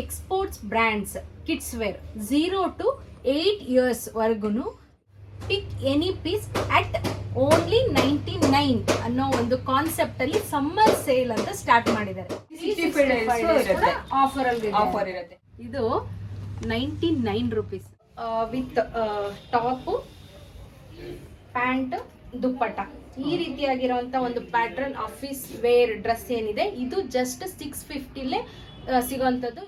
Exports brands kids wear zero to eight years ವರ್ಗುನು pick any piece at only ninety nine ಅನ್ನೋ ಒಂದು concept ಅಲ್ಲಿ summer sale ಅಂತ start ಮಾಡಿದ್ದಾರೆ. 65 days ಇರುತ್ತೆ. Offer ಅಲ್ಲಿ ಆಫರ್ ಇರುತ್ತೆ. ಇದು ninety nine rupees with top pant ದುಪ್ಪಟ್ಟ ಈ ರೀತಿಯಾಗಿರುವಂತ ಒಂದು ಪ್ಯಾಟರ್ನ್ ಆಫೀಸ್ ವೇರ್ ಡ್ರೆಸ್ ಏನಿದೆ ಇದು ಜಸ್ಟ್ ಸಿಕ್ಸ್ ಫಿಫ್ಟಿಲೇ ಸಿಗುವಂತದ್ದು.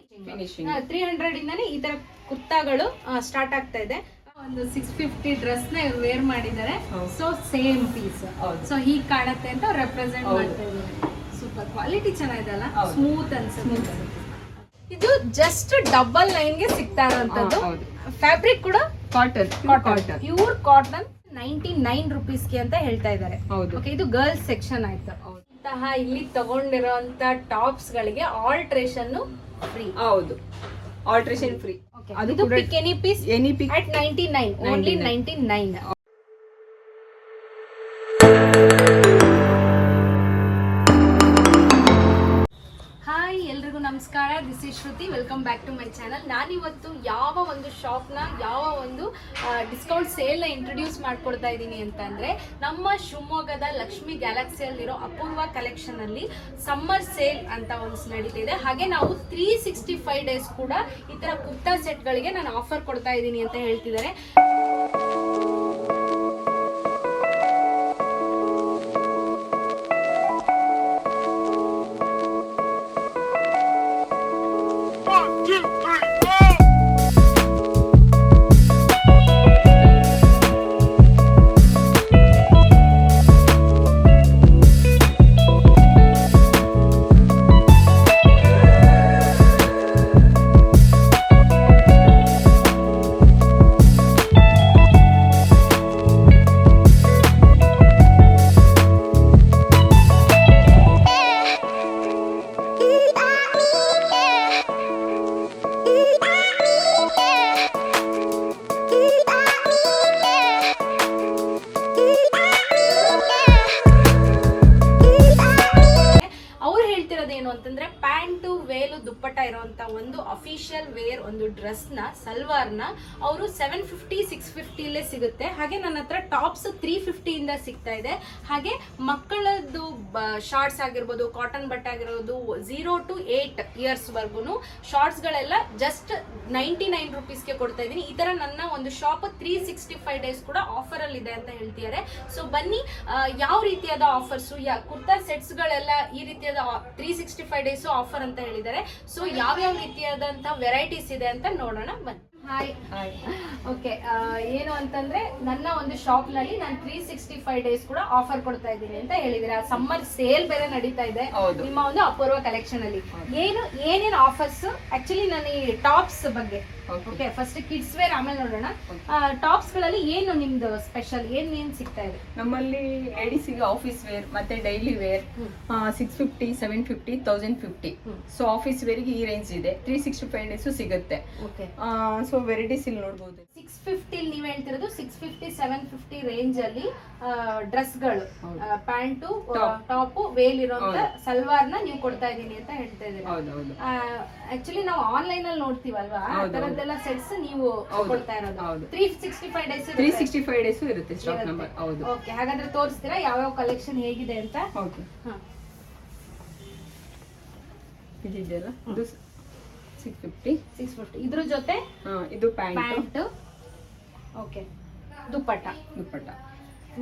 ತ್ರೀ ಹಂಡ್ರೆಡ್ ಇಂದಾನೆ ಈ ತರ ಕುರ್ತಾಗಳು ಸ್ಟಾರ್ಟ್ ಆಗ್ತಾ ಇದೆ. ಒಂದು ಸಿಕ್ಸ್ ಫಿಫ್ಟಿ ಡ್ರೆಸ್ನ ವೇರ್ ಮಾಡಿದ್ದಾರೆ. So same piece. ಸೊ ಹೀಗ್ ಕಾಣುತ್ತೆ ಅಂತ ರೆಪ್ರೆಸೆಂಟ್. ಮಾಡ್ತಾ ಇದ್ದಾರೆ. ಸೂಪರ್ ಕ್ವಾಲಿಟಿ ಚೆನ್ನಾಗಿದೆ ಅಲ್ಲ. ಸ್ಮೂತ್ ಅನ್ಸುತ್ತೆ. ಇದು ಜಸ್ಟ್ ಡಬಲ್ ಲೈನ್ಗೆ ಸಿಗ್ತಾ ಇರುವಂತದ್ದು ಫ್ಯಾಬ್ರಿಕ್ ಕೂಡ cotton cotton pure cotton ninety nine ರುಪೀಸ್ಗೆ ಅಂತ ಹೇಳ್ತಾ ಇದ್ದಾರೆ. ಹೌದು. ಓಕೆ ಇದು ಗರ್ಲ್ಸ್ ಸೆಕ್ಷನ್ ಆಯ್ತು. ಇಂತಹ ಇಲ್ಲಿ ತಗೊಂಡಿರುವಂತ ಟಾಪ್ಸ್ ಗಳಿಗೆ ಆಲ್ಟ್ರೇಷನ್ ಫ್ರೀ ಹೌದು. ಆಲ್ಟ್ರೇಷನ್ ಫ್ರೀ ಅದು any piece any pick at ninety nine only 99. Ninety nine ನಮಸ್ಕಾರ this is Shruti welcome back to my channel ನಾನಿವತ್ತು ಯಾವ ಒಂದು ಶಾಪ್ನ ಯಾವ ಒಂದು ಡಿಸ್ಕೌಂಟ್ ಸೇಲ್ನ ಇಂಟ್ರೊಡ್ಯೂಸ್ ಮಾಡ್ಕೊಡ್ತಾ ಇದ್ದೀನಿ ಅಂತಂದರೆ, ನಮ್ಮ ಶಿವಮೊಗ್ಗದ ಲಕ್ಷ್ಮಿ ಗ್ಯಾಲಕ್ಸಿಯಲ್ಲಿರೋ ಅಪೂರ್ವ ಕಲೆಕ್ಷನಲ್ಲಿ ಸಮ್ಮರ್ ಸೇಲ್ ಅಂತ ಒಂದು ನಡೀತಿದೆ ಹಾಗೆ ನಾವು ತ್ರೀ ಸಿಕ್ಸ್ಟಿ ಫೈವ್ ಡೇಸ್ ಕೂಡ ಈ ಥರ ಕುರ್ತಾ ಸೆಟ್ಗಳಿಗೆ ನಾನು ಆಫರ್ ಕೊಡ್ತಾ ಇದ್ದೀನಿ ಅಂತ ಹೇಳ್ತಿದ್ದಾರೆ. ವೇರ್ ಸಲ್ವಾರ್ನ, ಅವರು ಸೆವೆನ್ ಫಿಫ್ಟಿ ಸಿಕ್ಸ್ ಫಿಫ್ಟಿಲೇ ಸಿಗುತ್ತೆ. ಹಾಗೆ ನನ್ನ ಹತ್ರ ಟಾಪ್ಸ್ ತ್ರೀ ಫಿಫ್ಟಿಯಿಂದ ಸಿಗ್ತಾ ಇದೆ. ಹಾಗೆ ಮಕ್ಕಳದ್ದು ಶಾರ್ಟ್ಸ್ ಆಗಿರ್ಬೋದು ಕಾಟನ್ ಬಟ್ಟೆ ಆಗಿರೋದು ಝೀರೋ ಟು ವರ್ಗು ಶಾರ್ಟ್ಸ್ ಗಳೆಲ್ಲ ಜಸ್ಟ್ ನೈಂಟಿ ನೈನ್ ರುಪೀಸ್ಗೆ ಕೊಡ್ತಾ ಇದ್ದೀನಿ. ಈ ಥರ ನನ್ನ ಒಂದು shop three sixty five days ಕೂಡ ಆಫರ್ ಅಲ್ಲಿ ಇದೆ ಅಂತ ಹೇಳ್ತಿದ್ದಾರೆ. ಸೊ ಬನ್ನಿ ಯಾವ ರೀತಿಯಾದ ಆಫರ್ಸ್ ಯಾ, ಕುರ್ತಾ ಸೆಟ್ಸ್ ಗಳೆಲ್ಲ ಈ ರೀತಿಯಾದ three sixty five days offer ಅಂತ ಹೇಳಿದ್ದಾರೆ. ಸೊ ಯಾವ್ಯಾವ ರೀತಿಯಾದಂತ ವೆರೈಟೀಸ್ ಇದೆ ಅಂತ ನೋಡೋಣ ಬನ್ನಿ. ಹಾಯ್ ಓಕೆ ಏನು ಅಂತಂದ್ರೆ ನನ್ನ ಒಂದು ಶಾಪ್ನಲ್ಲಿ ನಾನು ತ್ರೀ ಸಿಕ್ಸ್ಟಿ ಫೈವ್ ಡೇಸ್ ಕೂಡ ಆಫರ್ ಕೊಡ್ತಾ ಇದ್ದೀನಿ ಅಂತ ಹೇಳಿದ್ರೆ. ಸಮ್ಮರ್ ಸೇಲ್ ಬೇರೆ ನಡೀತಾ ಇದೆ. ನಿಮ್ಮ ಒಂದು ಅಪೂರ್ವ ಕಲೆಕ್ಷನ್ ಅಲ್ಲಿ. ಏನು ಏನೇನು ಆಫರ್ಸ್ ಆಕ್ಚುಲಿ ನಾನು ಈ ಟಾಪ್ಸ್ ಬಗ್ಗೆ. ಓಕೆ ಫಸ್ಟ್ ಕಿಡ್ಸ್ ವೇರ್ ಆಮೇಲೆ ನೋಡೋಣ. ಟಾಪ್ಸ್ಗಳಲ್ಲಿ ಏನು ನಿಮ್ದು ಸ್ಪೆಷಲ್ ಏನ್ ಏನ್ ಸಿಗ್ತಾ ಇದೆ? ನಮ್ಮಲ್ಲಿ ಲೇಡೀಸಿಗೆ ಆಫೀಸ್ ವೇರ್ ಮತ್ತೆ daily wear six fifty seven fifty thousand fifty so office ವೇರ್ಗೆ ಈ ರೇಂಜ್ ಇದೆ. ತ್ರೀ ಸಿಕ್ಸ್ಟಿ ಫೈವ್ ಡೇಸ್ ಸಿಗುತ್ತೆ ಓಕೆ ಸೊ ವೆರೈಟೀಸ್ ಇಲ್ಲಿ ನೋಡಬಹುದು ಸಿಕ್ಸ್ ಫಿಫ್ಟಿ ನೀವ್ ಹೇಳ್ತಿರೋದು six fifty seven fifty range ಅಲ್ಲಿ ಡ್ರೆಸ್ಗಳು ಗಳು ಪ್ಯಾಂಟು. ಟಾಪ್ ವೇಲ್ ಇರುವಂತ ಸಲ್ವಾರ್ನ ನೀವು ಕೊಡ್ತಾ ಇದೀನಿ ಅಂತ ಹೇಳ್ತಾ ಹೌದು ಆಕ್ಚುಲಿ ನಾವು ಆನ್ಲೈನ್ ಅಲ್ಲಿ ನೋಡ್ತೀವಲ್ವಾ? ಆ ತರದ್ದೆಲ್ಲ ಸೆಟ್ಸ್ ನೀವು ಕೊಡ್ತಾ ಇರೋದು. Three sixty five days three sixty five days ಇರುತ್ತೆ ಸ್ಟಾಕ್ ನಂಬರ್ ಹೌದು. ಓಕೆ ಹಾಗಾದ್ರೆ ತೋರಿಸ್ತೀರಾ ಯಾವ್ಯಾವ ಕಲೆಕ್ಷನ್ ಹೇಗಿದೆ ಅಂತ? ಓಕೆ ಹಾ. ಸಿಕ್ಸ್ ಫಿಫ್ಟಿ ಸಿಕ್ಸ್ ಫಿಫ್ಟಿ ಇದ್ರ ಜೊತೆ ಇದು pant. Okay dupatta. Dupatta.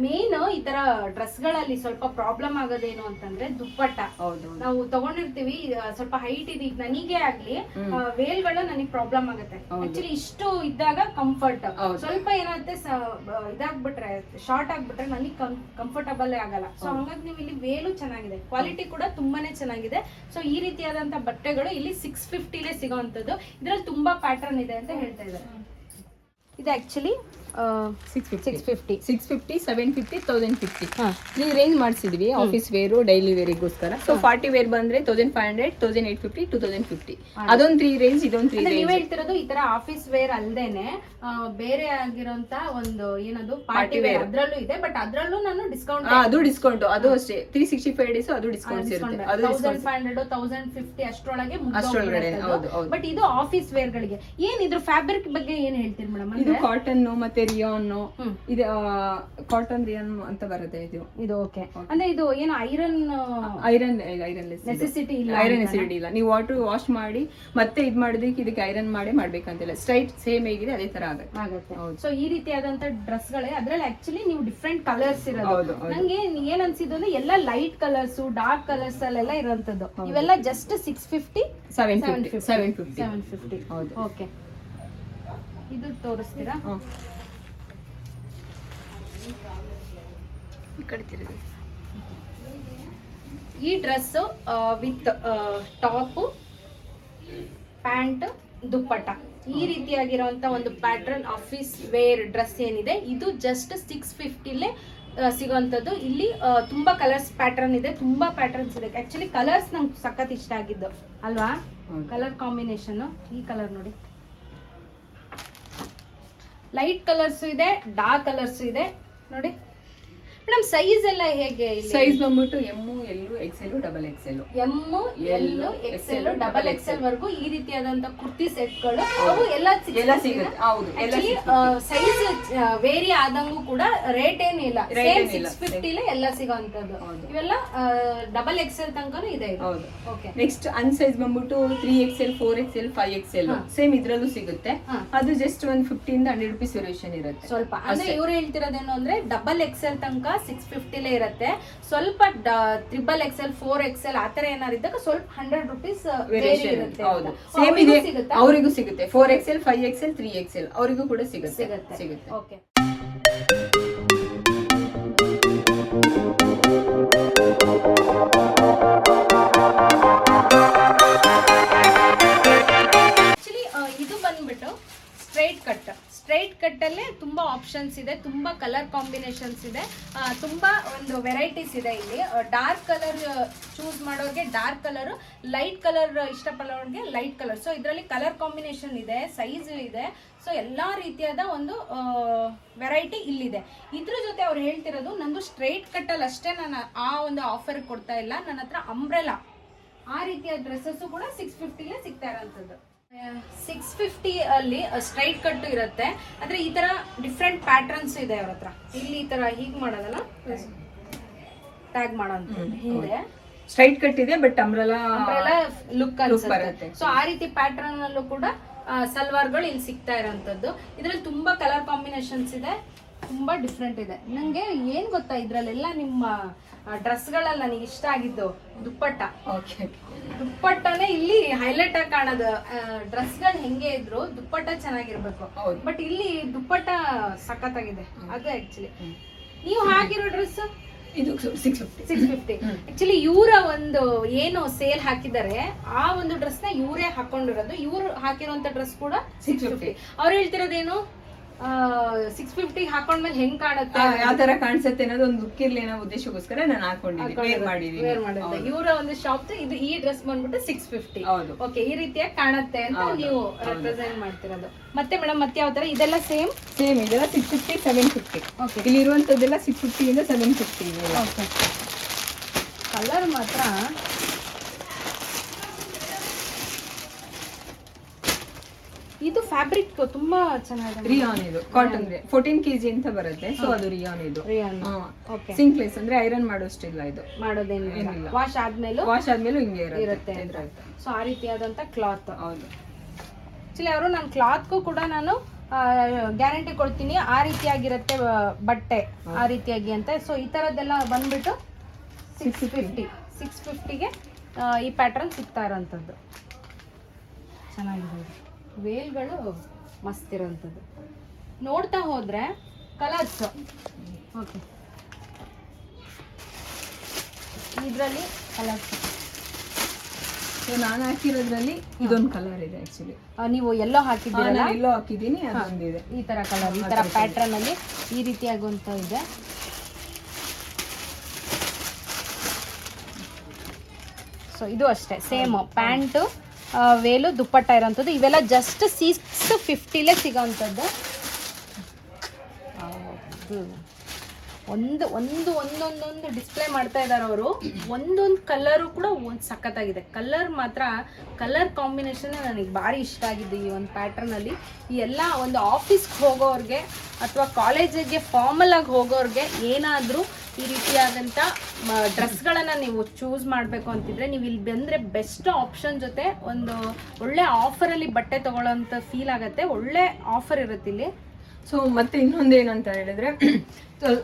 Main ಈ ತರ ಡ್ರೆಸ್ಗಳಲ್ಲಿ ಸ್ವಲ್ಪ ಪ್ರಾಬ್ಲಮ್ ಆಗೋದೇನು ಅಂತಂದ್ರೆ ದುಪ್ಪಟ್ಟ. ಹೌದು. ನಾವು ತಗೊಂಡಿರ್ತೀವಿ ಸ್ವಲ್ಪ ಹೈಟ್ ಇದೆ ಈಗ ನನಗೆ ಆಗ್ಲಿ. ವೇಲ್ಗಳು ನನಗೆ ಪ್ರಾಬ್ಲಮ್ ಆಗುತ್ತೆ. ಆಕ್ಚುಲಿ ಇಷ್ಟು ಇದ್ದಾಗ ಕಂಫರ್ಟ್ ಸ್ವಲ್ಪ ಏನಾಗುತ್ತೆ ಇದಾಗ್ಬಿಟ್ರೆ ಶಾರ್ಟ್ ಆಗ್ಬಿಟ್ರೆ ನನಗೆ ಕಂಫರ್ಟಬಲ್ ಆಗಲ್ಲ. ಸೊ ಹಂಗಾಗಿ ನೀವು ಇಲ್ಲಿ ವೇಲು ಚೆನ್ನಾಗಿದೆ. ಕ್ವಾಲಿಟಿ ಕೂಡ ತುಂಬಾನೇ ಚೆನ್ನಾಗಿದೆ. ಸೊ ಈ ರೀತಿಯಾದಂತ ಬಟ್ಟೆಗಳು ಇಲ್ಲಿ ಸಿಕ್ಸ್ ಫಿಫ್ಟಿಲೇ ಸಿಗೋವಂಥದ್ದು ಇದ್ರಲ್ಲಿ ತುಂಬಾ ಪ್ಯಾಟರ್ನ್ ಇದೆ ಅಂತ ಹೇಳ್ತಾ ಇದ್ದಾರೆ. ಇದು actually six fifty six fifty six fifty seven fifty thousand fifty three range ಮಾಡಿಸಿದ್ವಿ office wear daily ವೇರಿಗೋಸ್ಕರ ಸೊ ಫಾರ್ಟಿ ವೇರ್ ಬಂದ್ರೆ thousand five hundred thousand eight fifty two thousand fifty ಅದೊಂದು ತ್ರೀ ರೇಂಜ್ ಇದೊಂದು three ನೀವು ಹೇಳ್ತಿರೋದು ಈ ತರ office wear ಅಲ್ದೇನೆ ಬೇರೆ ಆಗಿರೋಂತ ಒಂದು ಏನದು ಪಾರ್ಟಿ ವೇರ್ ಅದ್ರಲ್ಲೂ ಇದೆ ಬಟ್ ಅದ್ರಲ್ಲೂ ನಾನು ಡಿಸ್ಕೌಂಟ್ ಅದು ಡಿಸ್ಕೌಂಟ್ ಅದು ಅಷ್ಟೇ. ತ್ರೀ ಸಿಕ್ಸ್ಟಿ ಫೈವ್ ಡೇಸ್ ಅದು ಡಿಸ್ಕೌಂಟ್ ಇರುತ್ತೆ ಅದು thousand five hundred thousand fifty ಅಷ್ಟರೊಳಗೆ ಅಷ್ಟ್ರೊಳಗಡೆ. ಬಟ್ ಇದು ಆಫೀಸ್ ವೇರ್ ಗಳಿಗೆ. ಏನ್ ಇದ್ರ ಫ್ಯಾಬ್ರಿಕ್ ಬಗ್ಗೆ ಏನ್ ಹೇಳ್ತೀರಿ ಮೇಡಮ್ ಇದು ಕಾಟನ್ ಮತ್ತೆ ರಿಯಾನ್. ಇದು ಕಾಟನ್ ರಿಯಾನ್ ಅಂತ ಬರುತ್ತೆ ಇದು. ಇದು ಓಕೆ ಅಂದ್ರೆ ಇದು ಏನು ಐರನ್ ಐರನ್ ಐರನ್ ನೆಸೆಸಿಟಿ ಇಲ್ಲ ಐರನ್ ನೆಸೆಸಿಟಿ ಇಲ್ಲ. ನೀವು ವಾಟರ್ ವಾಶ್ ಮಾಡಿ ಮತ್ತೆ ಇದು ಮಾಡಿದಕ್ಕೆ ಇದಕ್ಕೆ ಐರನ್ ಮಾಡಿ ಮಾಡ್ಬೇಕಂತಿಲ್ಲ. ಸ್ಟ್ರೈಟ್ ಸೇಮ್ ಆಗಿದೆ ಅದೇ ತರ ಆಗುತ್ತೆ. ಆಗುತ್ತೆ. ಸೊ ಈ ರೀತಿಯಾದಂತ ಡ್ರೆಸ್ ಗಳೇ ಅದ್ರಲ್ಲಿ ಆಕ್ಚುಲಿ ನೀವು ಡಿಫ್ರೆಂಟ್ ಕಲರ್ಸ್ ಇರೋದು. ನಂಗೆ ಏನ್ ಅನ್ಸಿದ್ದು ಅಂದ್ರೆ ಎಲ್ಲ ಲೈಟ್ ಕಲರ್ಸ್ ಡಾರ್ಕ್ ಕಲರ್ಸ್ ಅಲ್ಲೆಲ್ಲ ಇರೋಂಥದ್ದು. ಇವೆಲ್ಲ just six fifty seven fifty seven fifty seven fifty ಹೌದು. ಓಕೆ ಇದು ತೋರಿಸ್ತೀರಾ? ಈ ಕಡೆ ತಿರುಗಿ. ಈ dress with top pant dupatta. ಈ ರೀತಿಯಾಗಿರುವಂತ ಒಂದು ಪ್ಯಾಟ್ರನ್ ಆಫೀಸ್ ವೇರ್ ಡ್ರೆಸ್ ಏನಿದೆ ಇದು ಜಸ್ಟ್ ಸಿಕ್ಸ್ ಫಿಫ್ಟಿಲೇ ಸಿಗುವಂಥದ್ದು. ಇಲ್ಲಿ ತುಂಬಾ ಕಲರ್ಸ್ ಪ್ಯಾಟರ್ನ್ ಇದೆ ತುಂಬಾ ಪ್ಯಾಟರ್ನ್ಸ್ ಇದೆ. ಆಕ್ಚುಲಿ ಕಲರ್ಸ್ ನಂಗೆ ಸಖತ್ ಇಷ್ಟ ಆಗಿದ್ದು. ಅಲ್ವಾ? ಕಲರ್ ಕಾಂಬಿನೇಷನ್ ಈ ಕಲರ್ ನೋಡಿ. ಲೈಟ್ ಕಲರ್ಸ್ ಇದೆ ಡಾರ್ಕ್ ಕಲರ್ಸ್ ಇದೆ. ನೋಡಿ. ಮೇಡಮ್ ಸೈಜ್ ಎಲ್ಲ ಹೇಗೆ ಸೈಜ್ ಬಂದ್ಬಿಟ್ಟು M L XL double XL M L XL double XL ವರ್ಗೂ ಈ ರೀತಿಯಾದಂತ ಕುರ್ತಿ ಸೆಟ್ಗಳು ಅವು ಎಲ್ಲ ಎಲ್ಲ ಸಿಗುತ್ತೆ. ಹೌದು. ಎಲ್ಲ ಸೈಜ್ ವೇರಿ ಆದಂಗೂ ಕೂಡ ರೇಟ್ ಏನಿಲ್ಲ. ಸೇಮ್. ಸಿಕ್ಸ್ ಫಿಫ್ಟಿಲೇ ಎಲ್ಲ ಸಿಗೋಂಥದ್ದು ಹೌದು. ಇವೆಲ್ಲ ಡಬಲ್ ಎಕ್ಸೆಲ್ ತನಕನೂ ಇದೆ ಹೌದು. ಓಕೆ ನೆಕ್ಸ್ಟ್ ಅನ್ ಸೈಜ್ ಬಂದ್ಬಿಟ್ಟು three XL four XL five XL L same ಇದ್ರಲ್ಲೂ ಸಿಗುತ್ತೆ. ಅದು ಜಸ್ಟ್ ಒಂದ್ ಫಿಫ್ಟಿಯಿಂದ ಹಂಡ್ರೆಡ್ ರುಪೀಸ್ ವೇರಿಯೇಷನ್ ಇರುತ್ತೆ. ಸ್ವಲ್ಪ. ಅಂದ್ರೆ ಇವ್ರು ಹೇಳ್ತಿರೋದೇನು ಅಂದ್ರೆ ಡಬಲ್ ಎಕ್ಸೆಲ್ ತನಕ ಸಿಕ್ಸ್ ಫಿಫ್ಟಿಲೇ ಇರುತ್ತೆ. ಸ್ವಲ್ಪ ತ್ರಿಬಲ್ ಎಕ್ಸೆಲ್ ಫೋರ್ ಎಕ್ಸೆಲ್ ಆತರ ಏನಾರು ಇದ್ದಾಗ ಸ್ವಲ್ಪ ಹಂಡ್ರೆಡ್ ರುಪೀಸ್ ವೇರಿಯೇಷನ್ ಇರುತ್ತೆ ಹೌದು. ಸೇಮ್ ಇದೆ? ಅವರಿಗೂ ಸಿಗುತ್ತೆ. Four XL five XL three XL ಅವರಿಗೂ ಕೂಡ ಸಿಗುತ್ತೆ. ಸಿಗುತ್ತೆ. ಸಿಗುತ್ತೆ. ಓಕೆ ಸ್ಟ್ರೈಟ್ ಕಟ್ ತುಂಬ ಆಪ್ಷನ್ಸ್ ಇದೆ, ತುಂಬಾ ಕಲರ್ ಕಾಂಬಿನೇಷನ್ಸ್ ಇದೆ. ತುಂಬ ಒಂದು ವೆರೈಟೀಸ್ ಇದೆ ಇಲ್ಲಿ. ಡಾರ್ಕ್ ಕಲರ್ ಚೂಸ್ ಮಾಡೋರಿಗೆ ಡಾರ್ಕ್ ಕಲರ್ ಲೈಟ್ ಕಲರ್ ಇಷ್ಟಪಡೋರಿಗೆ ಲೈಟ್ ಕಲರ್ ಸೊ ಇದರಲ್ಲಿ ಕಲರ್ ಕಾಂಬಿನೇಷನ್ ಇದೆ ಸೈಜ್ ಇದೆ. ಸೊ ಎಲ್ಲಾ ರೀತಿಯಾದ ಒಂದು ವೆರೈಟಿ ಇಲ್ಲಿದೆ. ಇದ್ರ ಜೊತೆ ಅವ್ರು ಹೇಳ್ತಿರೋದು, ನಂದು ಸ್ಟ್ರೈಟ್ ಕಟ್ ಅಲ್ಲಿ ಅಷ್ಟೇ ನಾನು ಆ ಒಂದು ಆಫರ್ ಕೊಡ್ತಾ ಇಲ್ಲ. ನನ್ನ ಹತ್ರ ಅಂಬ್ರೆಲಾ ಆ ರೀತಿಯ ಡ್ರೆಸ್ಸಸ್ಸು ಕೂಡ ಸಿಕ್ಸ್ ಫಿಫ್ಟಿಲೇ ಸಿಗ್ತಾ ಇರೋಂಥದ್ದು. ಸಿಕ್ಸ್ ಫಿಫ್ಟಿ ಅಲ್ಲಿ ಸ್ಟ್ರೈಟ್ ಕಟ್ ಇರುತ್ತೆ. ಆದ್ರೆ ಈ ತರ ಡಿಫ್ರೆಂಟ್ ಪ್ಯಾಟರ್ನ್ಸ್ ಇದೆ ಅವ್ರ ಹತ್ರ. ಇಲ್ಲಿ ಈ ತರ ಹೀಗ್ ಮಾಡೋದಲ್ಲ? ಟ್ಯಾಗ್ ಮಾಡೋ ಹಿಂದೆ. ಸ್ಟ್ರೈಟ್ ಕಟ್ ಇದೆ ಬಟ್ ಅಂಬ್ರೆಲಾ ಲುಕ್ ಬರುತ್ತೆ. ಸೊ ಆ ರೀತಿ ಪ್ಯಾಟರ್ನ್ ಅಲ್ಲೂ ಕೂಡ ಸಲ್ವಾರ್ಗಳು ಇಲ್ಲಿ ಸಿಗ್ತಾ ಇರೋಂಥದ್ದು. ಇದ್ರಲ್ಲಿ ತುಂಬಾ ಕಲರ್ ಕಾಂಬಿನೇಷನ್ಸ್ ಇದೆ. ತುಂಬಾ ಡಿಫ್ರೆಂಟ್ ಇದೆ. ನಂಗೆ ಏನ್ ಗೊತ್ತಾ ಇದ್ರಲ್ಲೆಲ್ಲ ನಿಮ್ಮ ಡ್ರೆಸ್ಗಳಲ್ಲಿ ನನಗೆ ಇಷ್ಟ ಆಗಿದ್ದು ದುಪ್ಪಟ್ಟ. ಓಕೆ ದುಪ್ಪಟ್ಟನೇ ಇಲ್ಲಿ ಹೈಲೈಟ್ ಆಗಿ ಕಾಣೋದು. ಡ್ರೆಸ್ಗಳು ಹೆಂಗೆ ಇದ್ರು ದುಪ್ಪಟ್ಟ ಚೆನ್ನಾಗಿರ್ಬೇಕು. ಬಟ್ ಇಲ್ಲಿ ದುಪ್ಪಟ್ಟ ಸಖತ್ತಾಗಿದೆ. ಅದು ಆಕ್ಚುಲಿ ನೀವು ಹಾಕಿರೋ ಡ್ರೆಸ್ ಇದು six fifty six fifty actually ಇವರ ಒಂದು ಏನು ಸೇಲ್ ಹಾಕಿದ್ದಾರೆ ಆ ಒಂದು ಡ್ರೆಸ್ನ ಇವರೇ ಹಾಕೊಂಡಿರೋದು. ಇವ್ರು ಹಾಕಿರುವಂತ ಡ್ರೆಸ್ ಕೂಡ ಸಿಕ್ಸ್ ಫಿಫ್ಟಿ ಅವ್ರು ಹೇಳ್ತಿರೋದೇನು? ಸಿಕ್ಸ್ ಫಿಫ್ಟಿ ಹಾಕೊಂಡ್ಮೇಲೆ ಹೆಂಗ್ ಕಾಣುತ್ತೆ? ಯಾವ ತರ ಕಾಣಿಸುತ್ತೆ ಅನ್ನೋದು ಒಂದು ಲುಕ್ ಇರ್ಲಿ ಅನ್ನೋ ಉದ್ದೇಶಕ್ಕೋಸ್ಕರ ನಾನು ಹಾಕೊಂಡಿದ್ದೀನಿ. ವೇರ್ ಮಾಡಿದೀನಿ. ಇವರ ಒಂದು ಶಾಪ್ ಇದು ಈ ಡ್ರೆಸ್ ಬಂದ್ಬಿಟ್ಟು ಸಿಕ್ಸ್ ಫಿಫ್ಟಿ ಓಕೆ ಈ ರೀತಿಯಾಗಿ ಕಾಣುತ್ತೆ ಅಂತ ನೀವು. ರೆಪ್ರೆಸೆಂಟ್ ಮಾಡ್ತಿರೋದು. ಮತ್ತೆ ಮೇಡಮ್ ಮತ್ತೆ ಯಾವ ತರ? ಇದೆಲ್ಲ ಸೇಮ್ ಸೇಮ್ ಇದೆಲ್ಲ six fifty seven fifty okay ಇಲ್ಲಿ ಇರುವಂತದ್ದೆಲ್ಲ ಸಿಕ್ಸ್ ಫಿಫ್ಟಿಯಿಂದ ಸೆವೆನ್ ಫಿಫ್ಟಿ ಓಕೆ ಕಲರ್ ಮಾತ್ರ ಇದು ಫ್ಯಾಬ್ರಿಕ್ ತುಂಬಾ ಚೆನ್ನಾಗಿದೆ ರಿಯಾನ್ ಇದು ಕಾಟನ್ ಫೋರ್ಟೀನ್ ಕೆಜಿ ಅಂತ ಬರುತ್ತೆ ಸೊ ಅದು ರಿಯಾನ್ ಇದು. ರಿಯಾನ್ ಓಕೆ ಸಿಂಕ್ಲೆಸ್ ಅಂದ್ರೆ ಐರನ್ ಮಾಡೋಷ್ಟಿಲ್ಲ ಇದು. ಮಾಡೋದೇನಿಲ್ಲ. ವಾಶ್ ಆದ್ಮೇಲೂ ವಾಶ್ ಆದ್ಮೇಲೆ ಹಿಂಗೆ ಇರುತ್ತೆ. ಸೊ ಆ ರೀತಿಯಾದಂತ ಕ್ಲಾತ್ ಹೌದು. ಆಕ್ಚುಲಿ ಅವರು ನಾನು ಕ್ಲಾತ್ಗೂ ಕೂಡ ನಾನು ಗ್ಯಾರಂಟಿ ಕೊಡ್ತೀನಿ. ಆ ರೀತಿಯಾಗಿರುತ್ತೆ ಬಟ್ಟೆ. ಆ ರೀತಿಯಾಗಿ ಅಂತ. ಸೊ ಈ ಥರದ್ದೆಲ್ಲ ಬಂದ್ಬಿಟ್ಟು ಸಿಕ್ಸ್ ಫಿಫ್ಟಿ ಸಿಕ್ಸ್ ಫಿಫ್ಟಿಗೆ ಈ ಪ್ಯಾಟರ್ನ್ ಸಿಗ್ತಾ ಇರೋಂಥದ್ದು. ಚೆನ್ನಾಗಿದೆ. ವೇಲ್ಗಳು ಮಸ್ತ್ ಇರೋಂಥದ್ದು. ನೋಡ್ತಾ ಹೋದ್ರೆ ಕಲರ್ಸ್. ಓಕೆ. ಇದರಲ್ಲಿ ಕಲರ್ಸ್. ಸೊ ನಾನು ಹಾಕಿರೋದ್ರಲ್ಲಿ ಇದೊಂದು ಕಲರ್ ಇದೆ ಆಕ್ಚುಲಿ ನೀವು ಎಲ್ಲೋ ಹಾಕಿದ್ದೀರಲ್ಲ? ಎಲ್ಲೋ ಹಾಕಿದ್ದೀನಿ ಅದೊಂದಿದೆ. ಈ ತರ ಕಲರ್ ಈ ತರ ಪ್ಯಾಟ್ರನಲ್ಲಿ ಈ ರೀತಿಯಾಗುವಂಥ ಇದೆ. ಸೊ ಇದು ಅಷ್ಟೇ ಸೇಮ್ ಪ್ಯಾಂಟು ವೇಲು ದುಪ್ಪಟ್ಟ ಇರೋಂಥದ್ದು. ಇವೆಲ್ಲ ಜಸ್ಟ್ ಸಿಕ್ಸ್ ಫಿಫ್ಟಿಲೇ ಸಿಗೋವಂಥದ್ದು. ಒಂದು ಒಂದು, ಒಂದೊಂದೊಂದು ಡಿಸ್ಪ್ಲೇ ಮಾಡ್ತಾ ಇದ್ದಾರೆ ಅವರು ಒಂದೊಂದು ಕಲರು ಕೂಡ ಒಂದು ಸಖತ್ತಾಗಿದೆ. ಕಲರ್ ಮಾತ್ರ ಕಲರ್ ಕಾಂಬಿನೇಷನ್ ನನಗೆ ಭಾರಿ ಇಷ್ಟ ಆಗಿದ್ದು ಈ ಒಂದು ಪ್ಯಾಟ್ರನಲ್ಲಿ ಈ ಎಲ್ಲ ಒಂದು ಆಫೀಸ್ಗೆ ಹೋಗೋರಿಗೆ ಅಥವಾ ಕಾಲೇಜಿಗೆ ಫಾರ್ಮಲ್ ಆಗಿ ಹೋಗೋರಿಗೆ ಏನಾದರೂ ಈ ರೀತಿಯಾದಂಥ ಡ್ರೆಸ್ಗಳನ್ನು ನೀವು ಚೂಸ್ ಮಾಡಬೇಕು ಅಂತಿದ್ರೆ ನೀವು ಇಲ್ಲಿ ಬಂದರೆ ಬೆಸ್ಟ್ ಆಪ್ಷನ್ ಜೊತೆ ಒಂದು ಒಳ್ಳೆ ಆಫರಲ್ಲಿ ಬಟ್ಟೆ ತಗೊಳ್ಳೋಂಥ ಫೀಲ್ ಆಗುತ್ತೆ. ಒಳ್ಳೆ ಆಫರ್ ಇರುತ್ತೆ ಇಲ್ಲಿ. ಸೊ ಮತ್ತೆ ಇನ್ನೊಂದೇನು ಅಂತ ಹೇಳಿದ್ರೆ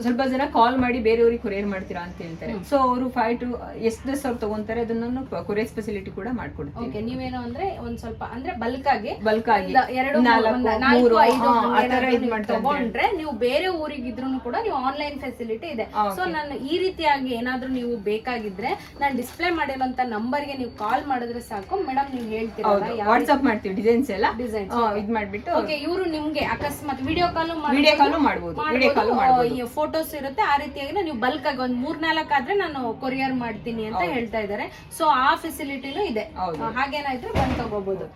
ಸ್ವಲ್ಪ ಜನ ಕಾಲ್ ಮಾಡಿ ಬೇರೆಯವ್ರಿಗೆ ಕೊರಿಯರ್ ಮಾಡ್ತೀರಾ ಅಂತ ಹೇಳ್ತಾರೆ. ಸೊ ಅವರು ಫೈವ್ ಟು ಎಷ್ಟು ಡ್ರೆಸ್ ಅವ್ರು ತಗೊಂತಾರೆ ಅದನ್ನ ಕೊರಿಯರ್ ಫೆಸಿಲಿಟಿ ಕೂಡ ಮಾಡ್ಕೊಡ್ತೀವಿ. ಓಕೆ ನೀವೇನು ಅಂದ್ರೆ ಒಂದ್ ಸ್ವಲ್ಪ ಅಂದ್ರೆ ಬಲ್ಕ್ ಆಗಿ ಬಲ್ಕ್ ಆಗಿ. ಎರಡು ನಾಲ್ಕು, ಐದು ತಗೊಂಡ್ರೆ ನೀವು ಬೇರೆ ಊರಿಗಿದ್ರು ಕೂಡ ನೀವು ಆನ್ಲೈನ್ ಫೆಸಿಲಿಟಿ ಇದೆ. ಸೊ ನಾನು ಈ ರೀತಿಯಾಗಿ ಏನಾದ್ರೂ ನೀವು ಬೇಕಾಗಿದ್ರೆ ನಾನು ಡಿಸ್ಪ್ಲೇ ಮಾಡಿರುವಂತ ನಂಬರ್ಗೆ ನೀವು ಕಾಲ್ ಮಾಡಿದ್ರೆ ಸಾಕು. ಮೇಡಮ್ ನೀವು ಹೇಳ್ತೀರಾ ವಾಟ್ಸ್ಆಪ್ ಮಾಡ್ತೀವಿ ಡಿಸೈನ್ಸ್ ಎಲ್ಲ? ಡಿಸೈನ್ಸ್ ಇದು ಮಾಡ್ಬಿಟ್ಟು ಓಕೆ ಇವರು ನಿಮ್ಗೆ ಅಕಸ್ಮಾತ್ ವಿಡಿಯೋ ಕಾಲ್ ವಿಡಿಯೋ ಕಾಲ್ ಮಾಡ್ಬೋದು. ವಿಡಿಯೋ ಕಾಲು ಫೋಟೋಸ್ ಇರುತ್ತೆ ಆ ರೀತಿಯಾಗಿ ನೀವು ಬಲ್ಕ್ ಆಗಿ ಒಂದು ಮೂರ್ ನಾಲ್ಕು ಆದ್ರೆ ನಾನು ಕೊರಿಯರ್ ಮಾಡ್ತೀನಿ ಅಂತ ಹೇಳ್ತಾ ಇದ್ದಾರೆ. ಸೊ ಆ ಫೆಸಿಲಿಟಿನೂ ಇದೆ. ಹಾಗೇನಾಯ್ತು ಬಂದ್ ತಗೋಬಹುದು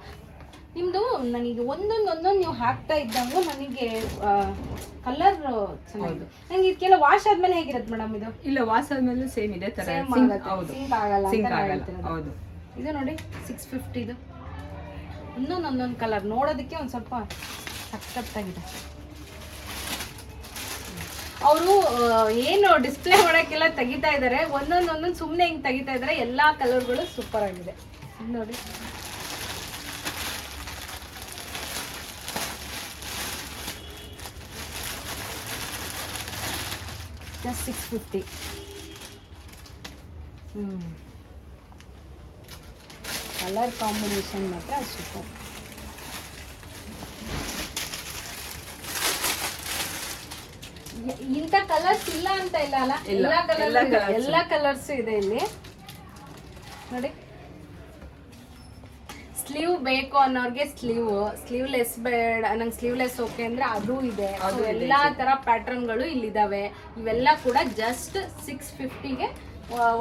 ನಿಮ್ದು ನನಗೆ ಒಂದೊಂದು ಒಂದೊಂದು ನೀವು ಹಾಕ್ತಾ ಇದ್ದಂಗೂ ನನಗೆ ಕಲರ್ ಚೆನ್ನಾಗಿದೆ. ನಂಗೆ ಇದಕ್ಕೆಲ್ಲ ವಾಶ್ ಆದ್ಮೇಲೆ ಹೇಗಿರುತ್ತೆ ಮೇಡಮ್ ಇದು? ಇಲ್ಲ ವಾಶ್ ಆದ್ಮೇಲೆ ಸೇಮ್ ಇದೆ ತರ Sync ಆಗಲ್ಲ ಸಿಂಕ್ ಆಗಲ್ಲ. ಹೌದು. ಇದು ನೋಡಿ ಸಿಕ್ಸ್ ಫಿಫ್ಟಿದು ಒಂದೊಂದು ಒಂದೊಂದು ಕಲರ್ ನೋಡೋದಕ್ಕೆ ಒಂದು ಸ್ವಲ್ಪ ಸಖತ್ತಾಗಿದೆ. ಅವರು ಏನು ಡಿಸ್ಪ್ಲೇ ಮಾಡೋಕ್ಕೆಲ್ಲ ತೆಗಿತಾ ಇದ್ದಾರೆ. ಒಂದೊಂದು ಒಂದೊಂದು ಸುಮ್ಮನೆ ಹಿಂಗೆ ತೆಗಿತಾ ಇದ್ದಾರೆ. ಎಲ್ಲ ಕಲರ್ಗಳು ಸೂಪರ್ ಆಗಿದೆ. ನೋಡಿ. ಸಿಕ್ಸ್ ಫಿಫ್ಟಿ ಹ್ಞೂ ಕಲರ್ ಕಾಂಬಿನೇಷನ್ ಮಾತ್ರ ಸೂಪರ್ ಇಂಥ ಕಲರ್ಸ್ ಇಲ್ಲ ಅಂತ ಇಲ್ಲ ಅಲ್ಲ? ಎಲ್ಲ ಕಲರ್ ಎಲ್ಲ ಕಲರ್ಸ್ ಇದೆ ಇಲ್ಲಿ. ನೋಡಿ. ಸ್ಲೀವ್ ಬೇಕು ಅನ್ನೋರ್ಗೆ ಸ್ಲೀವ್ ಸ್ಲೀವ್ಲೆಸ್ ಬೇಡ ನಂಗೆ ಸ್ಲೀವ್ಲೆಸ್ ಓಕೆ ಅಂದ್ರೆ ಅದು ಇದೆ. ಎಲ್ಲಾ ತರ ಪ್ಯಾಟರ್ನ್ಗಳು ಇಲ್ಲಿದಾವೆ. ಇವೆಲ್ಲ ಕೂಡ ಜಸ್ಟ್ ಸಿಕ್ಸ್ ಫಿಫ್ಟಿಗೆ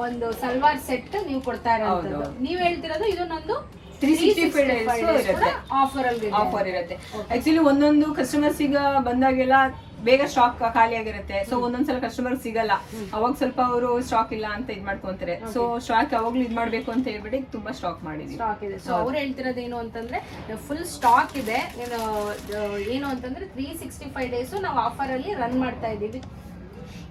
ಒಂದು ಸಲ್ವಾರ್ ಸೆಟ್ ನೀವು ಕೊಡ್ತಾ ಇರೋದು ನೀವ್ ಹೇಳ್ತಿರೋದು ಇದು ನಂದು 365 days. ಇರುತ್ತೆ. ಆಫರ್ ಅಲ್ಲಿ ಆಫರ್ ಇರುತ್ತೆ. ಆಕ್ಚುಲಿ ಒಂದೊಂದು ಕಸ್ಟಮರ್ಸ್ ಈಗ ಬಂದಾಗೆಲ್ಲ ಬೇಗ ಸ್ಟಾಕ್ ಖಾಲಿ ಆಗಿರುತ್ತೆ ಸೊ ಒಂದೊಂದ್ಸಲ ಕಸ್ಟಮರ್ ಸಿಗಲ್ಲ. ಅವಾಗ ಸ್ವಲ್ಪ ಅವರು ಸ್ಟಾಕ್ ಇಲ್ಲ ಅಂತ ಇದ್ ಮಾಡ್ಕೊಂತಾರೆ. ಸೊ ಸ್ಟಾಕ್ ಯಾವಾಗ್ಲೂ ಇದ್ ಮಾಡ್ಬೇಕು ಅಂತ ಹೇಳ್ಬಿಟ್ಟು ತುಂಬಾ ಸ್ಟಾಕ್ ಮಾಡಿದ್ವಿ. ಸ್ಟಾಕ್ ಇದೆ. ಸೊ ಅವ್ರು ಹೇಳ್ತಿರೋದು ಏನು ಅಂತಂದ್ರೆ ಫುಲ್ ಸ್ಟಾಕ್ ಇದೆ. ಏನು ಅಂತಂದ್ರೆ ತ್ರೀ ಸಿಕ್ಸ್ಟಿ ಫೈವ್ ಡೇಸು ನಾವು ಆಫರ್ ಅಲ್ಲಿ ರನ್ ಮಾಡ್ತಾ ಇದ್ದೀವಿ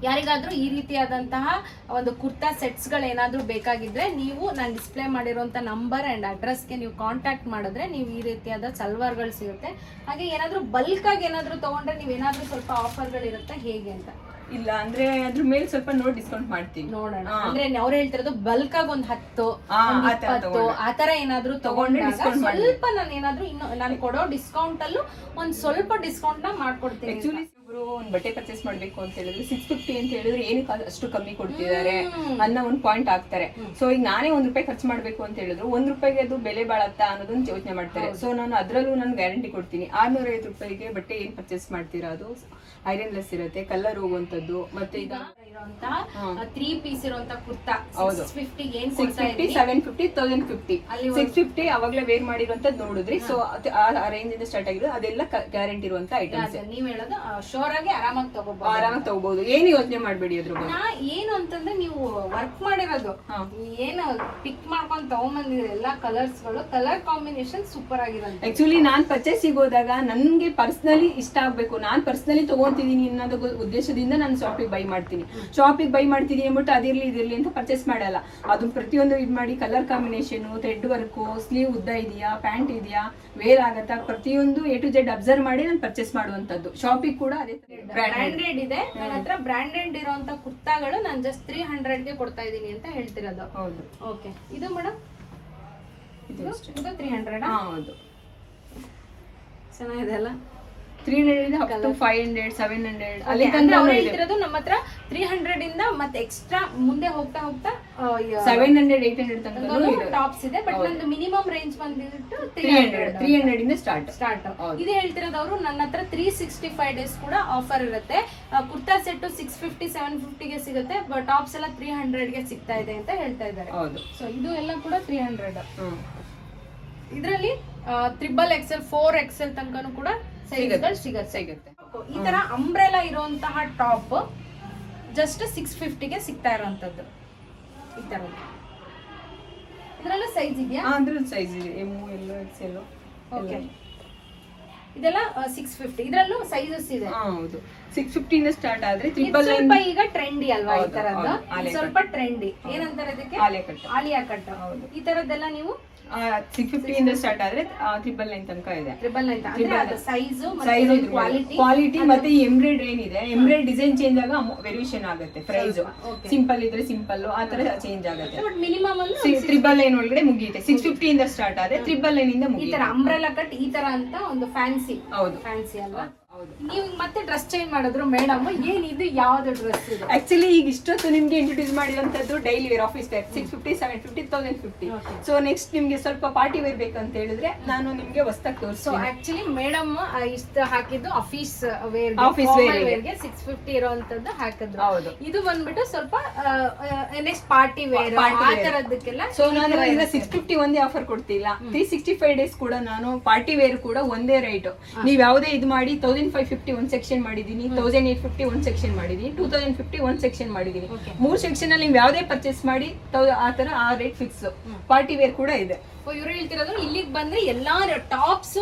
ಯಾರಿಗಾದ್ರೂ ಈ ರೀತಿಯಾದಂತಹ ಒಂದು ಕುರ್ತಾ ಸೆಟ್ಸ್ಗಳೇನಾದರೂ ಬೇಕಾಗಿದ್ದರೆ ಬೇಕಾಗಿದ್ರೆ ನೀವು ನಾನು ಡಿಸ್ಪ್ಲೇ ಮಾಡಿರೋಂಥ ನಂಬರ್ ಆ್ಯಂಡ್ ಅಡ್ರೆಸ್ಗೆ ನೀವು ಕಾಂಟ್ಯಾಕ್ಟ್ ಮಾಡಿದ್ರೆ ನೀವು ಈ ರೀತಿಯಾದ ಸಲ್ವಾರ್ಗಳು ಸಿಗುತ್ತೆ. ಹಾಗೆ ಏನಾದರೂ ಬಲ್ಕಾಗಿ ಏನಾದರೂ ತೊಗೊಂಡ್ರೆ ನೀವು ಏನಾದರೂ ಸ್ವಲ್ಪ ಆಫರ್ಗಳಿರುತ್ತೆ ಹೇಗೆ ಅಂತ? ಇಲ್ಲ ಅಂದ್ರೆ ಅದ್ರ ಮೇಲೆ ಸ್ವಲ್ಪ ನೋಡಿ ಡಿಸ್ಕೌಂಟ್ ಮಾಡ್ತೀವಿ ನೋಡೋಣ. ಅಂದ್ರೆ ಅವ್ರು ಹೇಳ್ತಿರೋದು ಬಲ್ಕ್ ಆಗಿ ಒಂದ್ ಹತ್ತು ಇಪ್ಪತ್ತು ತಗೊಂಡ್ರೆ. ಆ ತರ ಏನಾದ್ರು ತಗೊಂಡ್ರೆ ತಗೊಂಡ್ರೆ ಸ್ವಲ್ಪ ನಾನು ಏನಾದ್ರು ಇನ್ನು ನಾನು ಕೊಡೋ ಡಿಸ್ಕೌಂಟ್ ಅಲ್ಲೂ ಒಂದ್ ಸ್ವಲ್ಪ ಡಿಸ್ಕೌಂಟ್ನ ಮಾಡ್ಕೊಡ್ತೀನಿ ಒಬ್ರು ಒಂದ್ ಬಟ್ಟೆ ಪರ್ಚೇಸ್ ಮಾಡ್ಬೇಕು ಅಂತ ಹೇಳಿದ್ರೆ. ಸಿಕ್ಸ್ ಫಿಫ್ಟಿ ಅಂತ ಹೇಳಿದ್ರೆ. ಏನಕ್ಕೆ ಅಷ್ಟು ಕಮ್ಮಿ ಕೊಡ್ತಿದ್ದಾರೆ ಅನ್ನೋ ಒಂದ್ ಪಾಯಿಂಟ್ ಹಾಕ್ತಾರೆ. ಸೊ ಈಗ ನಾನೇ ಒಂದ್ ರೂಪಾಯಿ ಖರ್ಚು ಮಾಡ್ಬೇಕು ಅಂತ ಹೇಳಿದ್ರು. ಒಂದ್ ರೂಪಾಯಿಗೆ ಅದು ಬೆಲೆ ಬಾಳತ್ತಾ ಅನ್ನೋದನ್ನ ಯೋಚನೆ ಮಾಡ್ತಾರೆ. ಸೊ ನಾನು ಅದ್ರಲ್ಲೂ ನಾನು ಗ್ಯಾರಂಟಿ ಕೊಡ್ತೀನಿ. ಆರ್ನೂರ ಐದು ರೂಪಾಯಿಗೆ ಬಟ್ಟೆ ಏನ್ ಪರ್ಚೇಸ್ ಮಾಡ್ತೀರಾ ಅದು? ಐರನ್ ಲೆಸ್ ಇರುತ್ತೆ ಕಲರ್ ಹೋಗುವಂತದ್ದು ಮತ್ತೆ ಈಗ ತ್ರೀ ಪೀಸ್ ಇರುವಂತ kurta. Six fifty seven fifty thousand fifty six fifty ಅವಾಗಲೇ ವೇರ್ ಮಾಡಿರುವಂತದ್ದು ನೋಡಿದ್ರಿ. ಸೊ ಆ ರೇಂಜ್ ಇಂದ ಸ್ಟಾರ್ಟ್ ಆಗಿರೋದು. ಅದೆಲ್ಲ ಗ್ಯಾರಂಟಿ ಇರುವಂತ ಐಟಮ್ಸ್ ನೀವ್ ಹೇಳೋದು ಶೋರ್ ಆಗಿ ಆರಾಮಾಗಿ ತಗೋಬಹುದು ಆರಾಮಾಗಿ ತಗೋಬಹುದು ಏನು ಯೋಚನೆ ಮಾಡಬೇಡಿ ಅದ್ರ ಏನು ಅಂತಂದ್ರೆ ನೀವು ವರ್ಕ್ ಮಾಡಿರೋದು. ಏನು ಪಿಕ್ ಮಾಡ್ಕೊಂಡ್ ತಗೊಂಬಂದಿದ್ರೆ ಎಲ್ಲಾ ಕಲರ್ಸ್ಗಳು ಕಲರ್ ಕಾಂಬಿನೇಷನ್ ಸೂಪರ್ ಆಗಿರೋದು ಆಕ್ಚುಲಿ ನಾನ್ ಪರ್ಚೇಸಿಗೆ ಹೋದಾಗ ನನ್ಗೆ ಪರ್ಸನಲಿ ಇಷ್ಟ ಆಗ್ಬೇಕು. ನಾನ್ ಪರ್ಸನಲಿ ತಗೊಂತಿದೀನಿ ಅನ್ನೋದು ಉದ್ದೇಶದಿಂದ ನಾನು ಶಾಪಿಗೆ ಬೈ ಮಾಡ್ತೀನಿ. ಶಾಪಿಗೆ ಬೈ ಮಾಡ್ತಿದ್ದೀನಿ ಅಂದ್ಬಿಟ್ಟು ಅದಿರ್ಲಿ ಇದಿರ್ಲಿ ಅಂತ ಪರ್ಚೇಸ್ ಮಾಡಲ್ಲ. ಅದು ಪ್ರತಿಯೊಂದು ಇದ್ ಮಾಡಿ colour combination thread work sleeve ಉದ್ದ ಇದೆಯಾ ಪ್ಯಾಂಟ್ ಇದೆಯಾ ವೇರ್ ಆಗತ್ತಾ ಪ್ರತಿಯೊಂದು ಎ ಟು ಜೆಡ್ ಅಬ್ಸರ್ವ್ ಮಾಡಿ ನಾನು ಪರ್ಚೇಸ್ ಮಾಡುವಂತದ್ದು ಶಾಪಿಗೆ ಕೂಡ ಅದೇ ಬ್ರ್ಯಾಂಡೆಡ್ ಬ್ರಾಂಡೆಡ್ ಇದೆ. ನನ್ನ ಹತ್ರ ಬ್ರಾಂಡೆಡ್ ಇರುವಂತ ಕುರ್ತಾಗಳು ನಾನು ಜಸ್ಟ್ ತ್ರೀ ಹಂಡ್ರೆಡ್ಗೆ ಕೊಡ್ತಾ ಇದ್ದೀನಿ ಅಂತ ಹೇಳ್ತಿರೋದು. ಹೌದು. ಓಕೆ ಇದು ಮೇಡಮ್? ಇದು ತ್ರೀ ಹಂಡ್ರೆಡ್ ಹೌದು. ಚೆನ್ನಾಗಿದೆ ಅಲ್ಲ? ತ್ರೀ ಹಂಡ್ರೆಡ್ ಇಂದ up to five hundred seven hundred ಅಲ್ಲಿ ಅಂದ್ರೆ ಅವ್ರು ಹೇಳ್ತಿರೋದು ನಮ್ಮ ಹತ್ರ ತ್ರೀ ಹಂಡ್ರೆಡ್ ಇಂದ ಮತ್ತೆ ಎಕ್ಸ್ಟ್ರಾ ಮುಂದೆ ಹೋಗ್ತಾ ಹೋಗ್ತಾ ಸೆವೆನ್ ಹಂಡ್ರೆಡ್ ಏಟ್ ಹಂಡ್ರೆಡ್ ತನಕ ಟಾಪ್ಸ್ ಇದೆ ಬಟ್ ನಂದು ಮಿನಿಮಮ್ ರೇಂಜ್ ಬಂದ್ಬಿಟ್ಟು ತ್ರೀ ಹಂಡ್ರೆಡ್ ತ್ರೀ ಹಂಡ್ರೆಡ್ ಇಂದ ಸ್ಟಾರ್ಟ್ ಸ್ಟಾರ್ಟ್. ಇದು ಹೇಳ್ತಿರೋದು ಅವರು ನನ್ನ ಹತ್ರ ತ್ರೀ ಸಿಕ್ಸ್ಟಿ ಫೈವ್ ಡೇಸ್ ಕೂಡ ಆಫರ್ ಇರುತ್ತೆ. Kurta set six fifty seven ಫಿಫ್ಟಿಗೆ ಸಿಗುತ್ತೆ ಬಟ್ ಟಾಪ್ಸ್ ಎಲ್ಲ ತ್ರೀ ಹಂಡ್ರೆಡ್ಗೆ ಸಿಗ್ತಾ ಇದೆ ಅಂತ ಹೇಳ್ತಾ ಇದ್ದಾರೆ. ಹೌದು. ಸೊ ಇದು ಎಲ್ಲ ಕೂಡ ತ್ರೀ ಹಂಡ್ರೆಡ್ ಇದರಲ್ಲಿ ತ್ರಿಬಲ್ ಎಕ್ಸೆಲ್ ಫೋರ್ ಎಕ್ಸೆಲ್ ತನಕನೂ ಕೂಡ ಸಿಗುತ್ತೆ. ಸಿಗುತ್ತೆ. ಈ ತರ ಅಂಬ್ರೆಲಾ ಇರುವಂತಹ ಟಾಪ್ ಜಸ್ಟ್ ಸಿಕ್ಸ್ ಫಿಫ್ಟಿಗೆ ಸಿಗ್ತಾ ಇರುವಂತದ್ದು. ಈ ತರ ಇದರಲ್ಲೂ ಸೈಜ್ ಇದೆಯಾ? ಸೈಜ್ ಇದೆ. ಎಂ ಎಲ್ಲೋ ಓಕೆ ಇದೆಲ್ಲ ಸಿಕ್ಸ್ ಫಿಫ್ಟಿ ಇದರಲ್ಲೂ ಸೈಜಸ್ ಇದೆ. ಹೌದು. ಸಿಕ್ಸ್ ಫಿಫ್ಟಿ ಇಂದ ಸ್ಟಾರ್ಟ್ ಆದ್ರೆ ಇದು ತ್ರಿಬಲ್ ಸ್ವಲ್ಪ ಈಗ ಟ್ರೆಂಡಿ ಅಲ್ವಾ ಈ ತರದ್ದು? ಇದು ಸ್ವಲ್ಪ ಟ್ರೆಂಡಿ ಏನಂತಾರೆ ಅದಕ್ಕೆ? ಆಲಿಯಾ ಕಟ್ ಹೌದು. ಈ ತರದ್ದೆಲ್ಲ ನೀವು? ಸಿಕ್ಸ್ ಫಿಫ್ಟಿ ಇಂದ ಸ್ಟಾರ್ಟ್ ಆದ್ರೆ ತ್ರಿಬಲ್ ನೈನ್ ತನಕ ಇದೆ. ಅದು ಸೈಜ್ ಸೈಜ್ ಕ್ವಾಲಿಟಿ ಕ್ವಾಲಿಟಿ ಮತ್ತೆ ಈ ಎಂಬ್ರಾಯ್ಡ್ರಿ ಏನಿದೆ ಎಂಬ್ರಾಯ್ಡ್ ಡಿಸೈನ್ ಚೇಂಜ್ ಆಗ ವೇರಿಯೇಷನ್ ಆಗುತ್ತೆ ಪ್ರೈಸ್ ಸಿಂಪಲ್ ಇದ್ರೆ ಸಿಂಪಲ್ ಆ ತರ ಚೇಂಜ್ ಆಗುತ್ತೆ. ಬಟ್ ಮಿನಿಮಮ್ ಒಂದು ತ್ರಿಬಲ್ ಲೈನ್ ಒಳಗಡೆ ಮುಗಿಯುತ್ತೆ. ಸಿಕ್ಸ್ ಫಿಫ್ಟಿ ಇಂದ ಸ್ಟಾರ್ಟ್ ಆದ್ರೆ ತ್ರಿಬಲ್ ಲೈನ್ ಇಂದ ಈ ತರ ಮುಗಿಯುತ್ತೆ. ಅಂಬ್ರೆಲಾ ಕಟ್ ಈ ತರ ಅಂತ ಒಂದು ಫ್ಯಾನ್ಸಿ ಹೌದು. ಫ್ಯಾನ್ಸಿ ಅಲ್ವಾ? ನೀವು ಮತ್ತೆ ಡ್ರೆಸ್ ಚೇಂಜ್ ಮಾಡಿದ್ರು ಮೇಡಮ್ ಏನಿದು ಯಾವ್ದು ಡ್ರೆಸ್ ಇದು? ಆಕ್ಚುಲಿ ಈಗ ಇಷ್ಟೊತ್ತು ನಿಮ್ಗೆ ಇಂಟ್ರೊಡ್ಯೂಸ್ ಮಾಡಿರುವಂತದ್ದು daily wear office wear six fifty seven fifty thousand fifty so next ನಿಮ್ಗೆ ಸ್ವಲ್ಪ ಪಾರ್ಟಿ ವೇರ್ ಬೇಕಂತ ಹೇಳಿದ್ರೆ ನಾನು ನಿಮ್ಗೆ ತೋರಿಸ್ತೀನಿ ಸೊ ತೋರಿಸ್ತೀನಿ. ಆಕ್ಚುಲಿ ಮೇಡಮ್ ಇಷ್ಟ ಹಾಕಿದ್ದು ಆಫೀಸ್ ವೇರ್ ಆಫೀಸ್ ವೇರ್ಗೆ. ಸಿಕ್ಸ್ ಫಿಫ್ಟಿ ಇರೋಂಥದ್ದು ಹಾಕಿದ್ರು. ಹೌದು. ಇದು ಬಂದ್ಬಿಟ್ಟು ಸ್ವಲ್ಪ ನೆಕ್ಸ್ಟ್ ಪಾರ್ಟಿ ವೇರ್ ಆ. ತರದಕ್ಕೆಲ್ಲ ಸೊ ನಾನು ಈಗ ಸಿಕ್ಸ್ ಫಿಫ್ಟಿ ಒಂದೇ ಆಫರ್ ಕೊಡ್ತಿಲ್ಲ. ತ್ರೀ ಸಿಕ್ಸ್ಟಿ ಫೈವ್ ಡೇಸ್ ಕೂಡ ನಾನು ಪಾರ್ಟಿ ವೇರ್ ಕೂಡ ಒಂದೇ ರೇಟ್ ನೀವ್ ಯಾವುದೇ ಇದು ಮಾಡಿ ತೌಸಂಡ್ ಫೈವ್ ಫಿಫ್ಟಿ ಒಂದ್ ಸೆಕ್ಷನ್ ಮಾಡಿದೀನಿ ತೌಸಂಡ್ ಏಟ್ ಫಿಫ್ಟಿ ಒಂದ್ ಸೆಕ್ಷನ್ ಮಾಡಿದೀನಿ ಟೂ ತೌಸಂಡ್ ಫಿಫ್ಟಿ ಒಂದ್ ಸೆಕ್ಷನ್ ಮಾಡಿದೀನಿ. ಮೂರು ಸೆಕ್ಷನ್ ಅಲ್ಲಿ ನೀವು ಯಾವುದೇ ಪರ್ಚೇಸ್ ಮಾಡಿ ಆ ತರ ಆ ರೇಟ್ ಫಿಕ್ಸ್ ಪಾರ್ಟಿ ವೇರ್ ಕೂಡ ಇದೆ. ಇವ್ರು ಹೇಳ್ತಿರೋದು ಇಲ್ಲಿಗೆ ಬಂದ್ರೆ ಎಲ್ಲಾ ಟಾಪ್ಸ್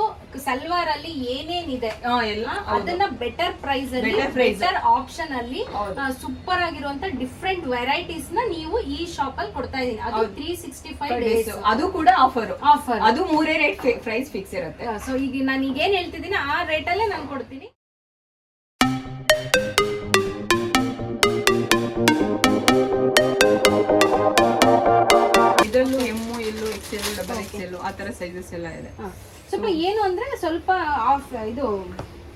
ಸಲ್ವಾರ್ ಅಲ್ಲಿ ಏನೇನಿದೆ ಹಾ, ಎಲ್ಲ ಹೌದು. ಅದನ್ನ ಬೆಟರ್ ಪ್ರೈಸ್ ಅಲ್ಲಿ. ಬೆಟರ್ ಆಪ್ಷನ್ ಅಲ್ಲಿ ಸೂಪರ್ ಆಗಿರುವಂತ ಡಿಫ್ರೆಂಟ್ ವೆರೈಟೀಸ್ನ ನೀವು ಈ ಶಾಪ್ ಅಲ್ಲಿ ಕೊಡ್ತಾ ಇದೀನಿ ಅದು. Three sixty five. ಡೇಸ್ ಅದು ಕೂಡ ಆಫರ್ ಆಫರ್ ಅದು ಮೂರೇ ರೇಟ್ ಪ್ರೈಸ್ ಫಿಕ್ಸ್ ಇರುತ್ತೆ ಸೊ ಈಗ ನಾನು ಈಗ ಏನ್ ಹೇಳ್ತಿದ್ದೀನಿ ಆ ರೇಟ್ ಅಲ್ಲೇ ನಾನು ಕೊಡ್ತೀನಿ ಇದರಲ್ಲೂ ಎಕ್ಸೆಲ್ ಡಬಲ್ ಎಕ್ಸೆಲ್ ಆ ತರ ಸೈಜಸ್ ಎಲ್ಲ ಇದೆ. ಸ್ವಲ್ಪ ಏನು ಅಂದ್ರೆ ಸ್ವಲ್ಪ ಆಫ್ ಇದು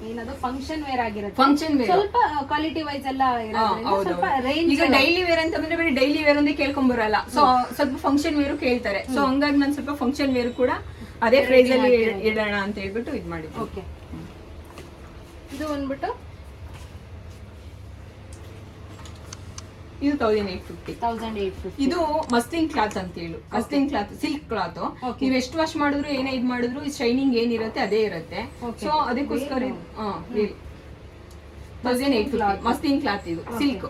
ಏನದು ಫಂಕ್ಷನ್ ವೇರ್ ಆಗಿರುತ್ತೆ. ಫಂಕ್ಷನ್ ವೇರ್ ಸ್ವಲ್ಪ ಕ್ವಾಲಿಟಿ ವೈಸ್ ಎಲ್ಲ ಸ್ವಲ್ಪ ರೇಂಜ್ ಈಗ ಡೈಲಿ ವೇರ್ ಅಂತ ಅಂದ್ರೆ ಬರೀ ಡೈಲಿ ವೇರ್ ಅಂದ್ರೆ ಕೇಳ್ಕೊಂಡ್ ಬರಲ್ಲ. ಸೊ ಸ್ವಲ್ಪ ಫಂಕ್ಷನ್ ವೇರು ಕೇಳ್ತಾರೆ. ಸೊ ಹಂಗಾಗಿ ನಾನು ಸ್ವಲ್ಪ ಫಂಕ್ಷನ್ ವೇರ್ ಕೂಡ ಅದೇ ಪ್ರೈಸ್ ಅಲ್ಲಿ ಇಡೋಣ ಅಂತ ಹೇಳ್ಬಿಟ್ಟು ಇದು ಮಾಡಿದ್ವಿ ಓಕೆ ಇದು ಬಂದ್ಬಿಟ್ಟು ಇದು thousand eight fifty thousand eight fifty ಇದು ಮಸ್ಲಿನ್ ಕ್ಲಾತ್ ಅಂತ ಹೇಳು ಮಸ್ಲಿನ್ ಕ್ಲಾತ್ ಸಿಲ್ಕ್ ಕ್ಲಾತ್. ನೀವು ಎಷ್ಟು ವಾಶ್ ಮಾಡಿದ್ರು ಏನೇ ಇದ್ ಮಾಡಿದ್ರು ಶೈನಿಂಗ್ ಏನಿರುತ್ತೆ ಅದೇ ಇರುತ್ತೆ. ಸೊ ಅದಕ್ಕೋಸ್ಕರ thousand eight fifty muslin cloth ಇದು ಸಿಲ್ಕ್.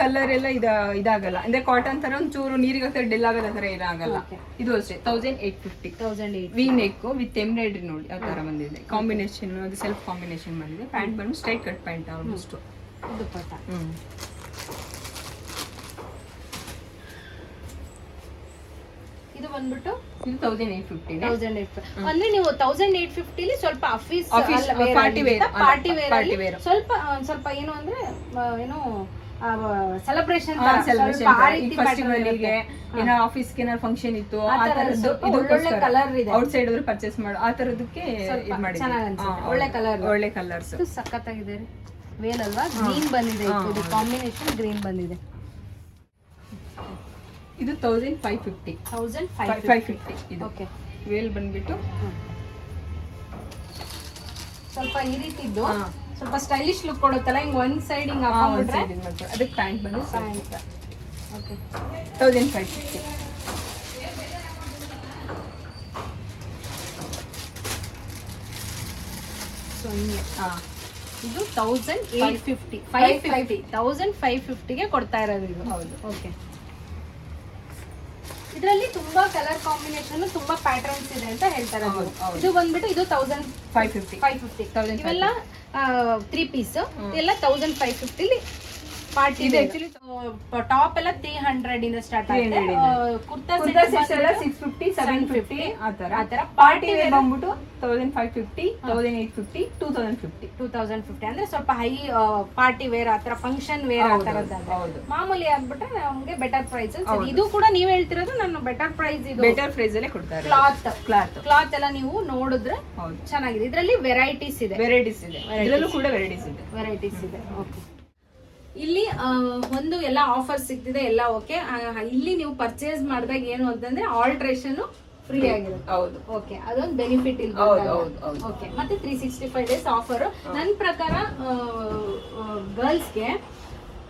ಕಲರ್ ಎಲ್ಲ ಇದ ಇದಾಗಲ್ಲ. ಅಂದ್ರೆ ಕಾಟನ್ ತರ ಒಂಚೂರು ನೀರಿಗೆ ಹಾಕಿದ್ರೆ ಡೆಲ್ ಆಗಲ್ಲ ತರ ಇದಾಗಲ್ಲ. ಇದು ಅಷ್ಟೇ thousand eight fifty thousand eight V neck with embroidery ನೋಡಿ ಆ ತರ ಬಂದಿದೆ. ಕಾಂಬಿನೇಷನ್ ಅದು ಸೆಲ್ಫ್ ಕಾಂಬಿನೇಷನ್ ಬಂದಿದೆ. ಪ್ಯಾಂಟ್ ಬಂದು straight cut pant almost hmm. ಇದು ಬಂದ್ಬಿಟ್ಟು thousand eight fifty thousand eight ಅಂದ್ರೆ ನೀವು ತೌಸಂಡ್ ಏಟ್ ಫಿಫ್ಟಿಲಿ ಸ್ವಲ್ಪ office party party party wear. ಸ್ವಲ್ಪ ಸ್ವಲ್ಪ ಏನು ಅಂದ್ರೆ ಏನು ಸೆಲೆಬ್ರೇಷನ್ ಏನೋ ಆಫೀಸ್ಗೆ ಏನಾದ್ರು ಫಂಕ್ಷನ್ ಇತ್ತು ಆ ಕಲರ್ ಇದು. ಔಟ್ ಸೈಡ್ ಆದ್ರೂ ಪರ್ಚೇಸ್ ಮಾಡು ಆ ತರದಕ್ಕೆ ಒಳ್ಳೆ ಕಲರ್. ಒಳ್ಳೆ ಕಲರ್ಸ್ ಸಖತ್ತಾಗಿದೆ ವೇಲ್ ಅಲ್ವಾ? ಗ್ರೀನ್ ಬಂದಿದೆ ಕಾಂಬಿನೇಷನ್ ಗ್ರೀನ್ ಬಂದಿದೆ. ಇದು thousand five fifty thousand five five fifty ಇದು. ಓಕೆ ವೇಲ್ ಬಂದ್ಬಿಟ್ಟು. ಸ್ವಲ್ಪ ಈ ರೀತಿ ಇದ್ದು ಸ್ವಲ್ಪ ಸ್ಟೈಲಿಶ್ ಲುಕ್ ಕೊಡುತ್ತಲ್ಲ ಹಿಂಗೆ ಒಂದ್ ಸೈಡ್ ಹಿಂಗೆ ಹಾಕೊಂಡ್ಬಿಟ್ರೆ. ಅದಕ್ಕೆ ಪ್ಯಾಂಟ್ ಬಂದು okay thousand five fifty so ಹಿಂಗೆ. ಹಾ. ಇದು thousand eight fifty five fifty thousand five ಫಿಫ್ಟಿಗೆ ಕೊಡ್ತಾ ಇರೋದು ಇದು. ಹೌದು. ಓಕೆ ಇದರಲ್ಲಿ ತುಂಬಾ ಕಲರ್ ಕಾಂಬಿನೇಷನ್ ತುಂಬಾ ಪ್ಯಾಟರ್ನ್ಸ್ ಇದೆ ಅಂತ ಹೇಳ್ತಾರೆ. ಇದು ಬಂದ್ಬಿಟ್ಟು ಇದು thousand five fifty five fifty 1550. ಇವೆಲ್ಲ ತ್ರೀ ಪೀಸ್ ಎಲ್ಲ ತೌಸಂಡ್ ಫೈವ್ ಫಿಫ್ಟಿಲಿ ಇದು ಇದೆ ಟಾಪ್ ಎಲ್ಲ ತ್ರೀ ಹಂಡ್ರೆಡ್ ಇಂದ ಸ್ಟಾರ್ಟ್ ಆಗಿದೆ ಕುರ್ತಾ ಸೆಟ್ ಎಲ್ಲ ಸಿಕ್ಸ್ ಫಿಫ್ಟಿ ಸೆವೆನ್ ಫಿಫ್ಟಿ ಆ ತರ ಆ ತರ ಪಾರ್ಟಿ ವೇರ್ ಬಂದ್ಬಿಟ್ಟು thousand five fifty thousand eight fifty two thousand fifty two thousand fifty ಅಂದ್ರೆ ಸ್ವಲ್ಪ ಹೈ ಪಾರ್ಟಿ ವೇರ್ ಆತರ ಫಂಕ್ಷನ್ ವೇರ್ ಆ ಹೌದು, ತರದ್ದಾದ್ರೆ ಹೌದು. ಮಾಮೂಲಿ ಆಗ್ಬಿಟ್ರೆ ನಮ್ಗೆ ಬೆಟರ್ ಪ್ರೈಸ್ ಇದು ಕೂಡ ನೀವ್ ಹೇಳ್ತಿರೋದು ನಾನು ಬೆಟರ್ ಪ್ರೈಸ್ ಇದು. ಬೆಟರ್ ಪ್ರೈಸ್ ಅಲ್ಲೇ ಕೊಡ್ತಾರೆ. ಕ್ಲಾತ್ ಕ್ಲಾತ್ ಕ್ಲಾತ್ ಎಲ್ಲ ನೀವು ನೋಡಿದ್ರೆ ಚೆನ್ನಾಗಿದೆ. ಇದರಲ್ಲಿ ವೆರೈಟೀಸ್ ಇದೆ. ವೆರೈಟೀಸ್ ಇದೆ. ಇದರಲ್ಲೂ ಕೂಡ ವೆರೈಟೀಸ್ ಇದೆ. ವೆರೈಟೀಸ್ ಇದೆ. ಓಕೆ ಇಲ್ಲಿ ಒಂದು ಎಲ್ಲ ಆಫರ್ ಸಿಗ್ತಿದೆ ಎಲ್ಲ ಓಕೆ ಇಲ್ಲಿ ನೀವು ಪರ್ಚೇಸ್ ಮಾಡಿದಾಗ ಏನು ಅಂತಂದ್ರೆ ಆಲ್ಟ್ರೇಷನ್ ಫ್ರೀ ಆಗಿರುತ್ತೆ. ಹೌದು. ಓಕೆ ಅದೊಂದು ಬೆನಿಫಿಟ್ ಇಲ್ಲ ಹೌದು, ಹೌದು, ಹೌದು. ಓಕೆ ಮತ್ತೆ three sixty five days offer ನನ್ನ ಪ್ರಕಾರ ಗರ್ಲ್ಸ್ಗೆ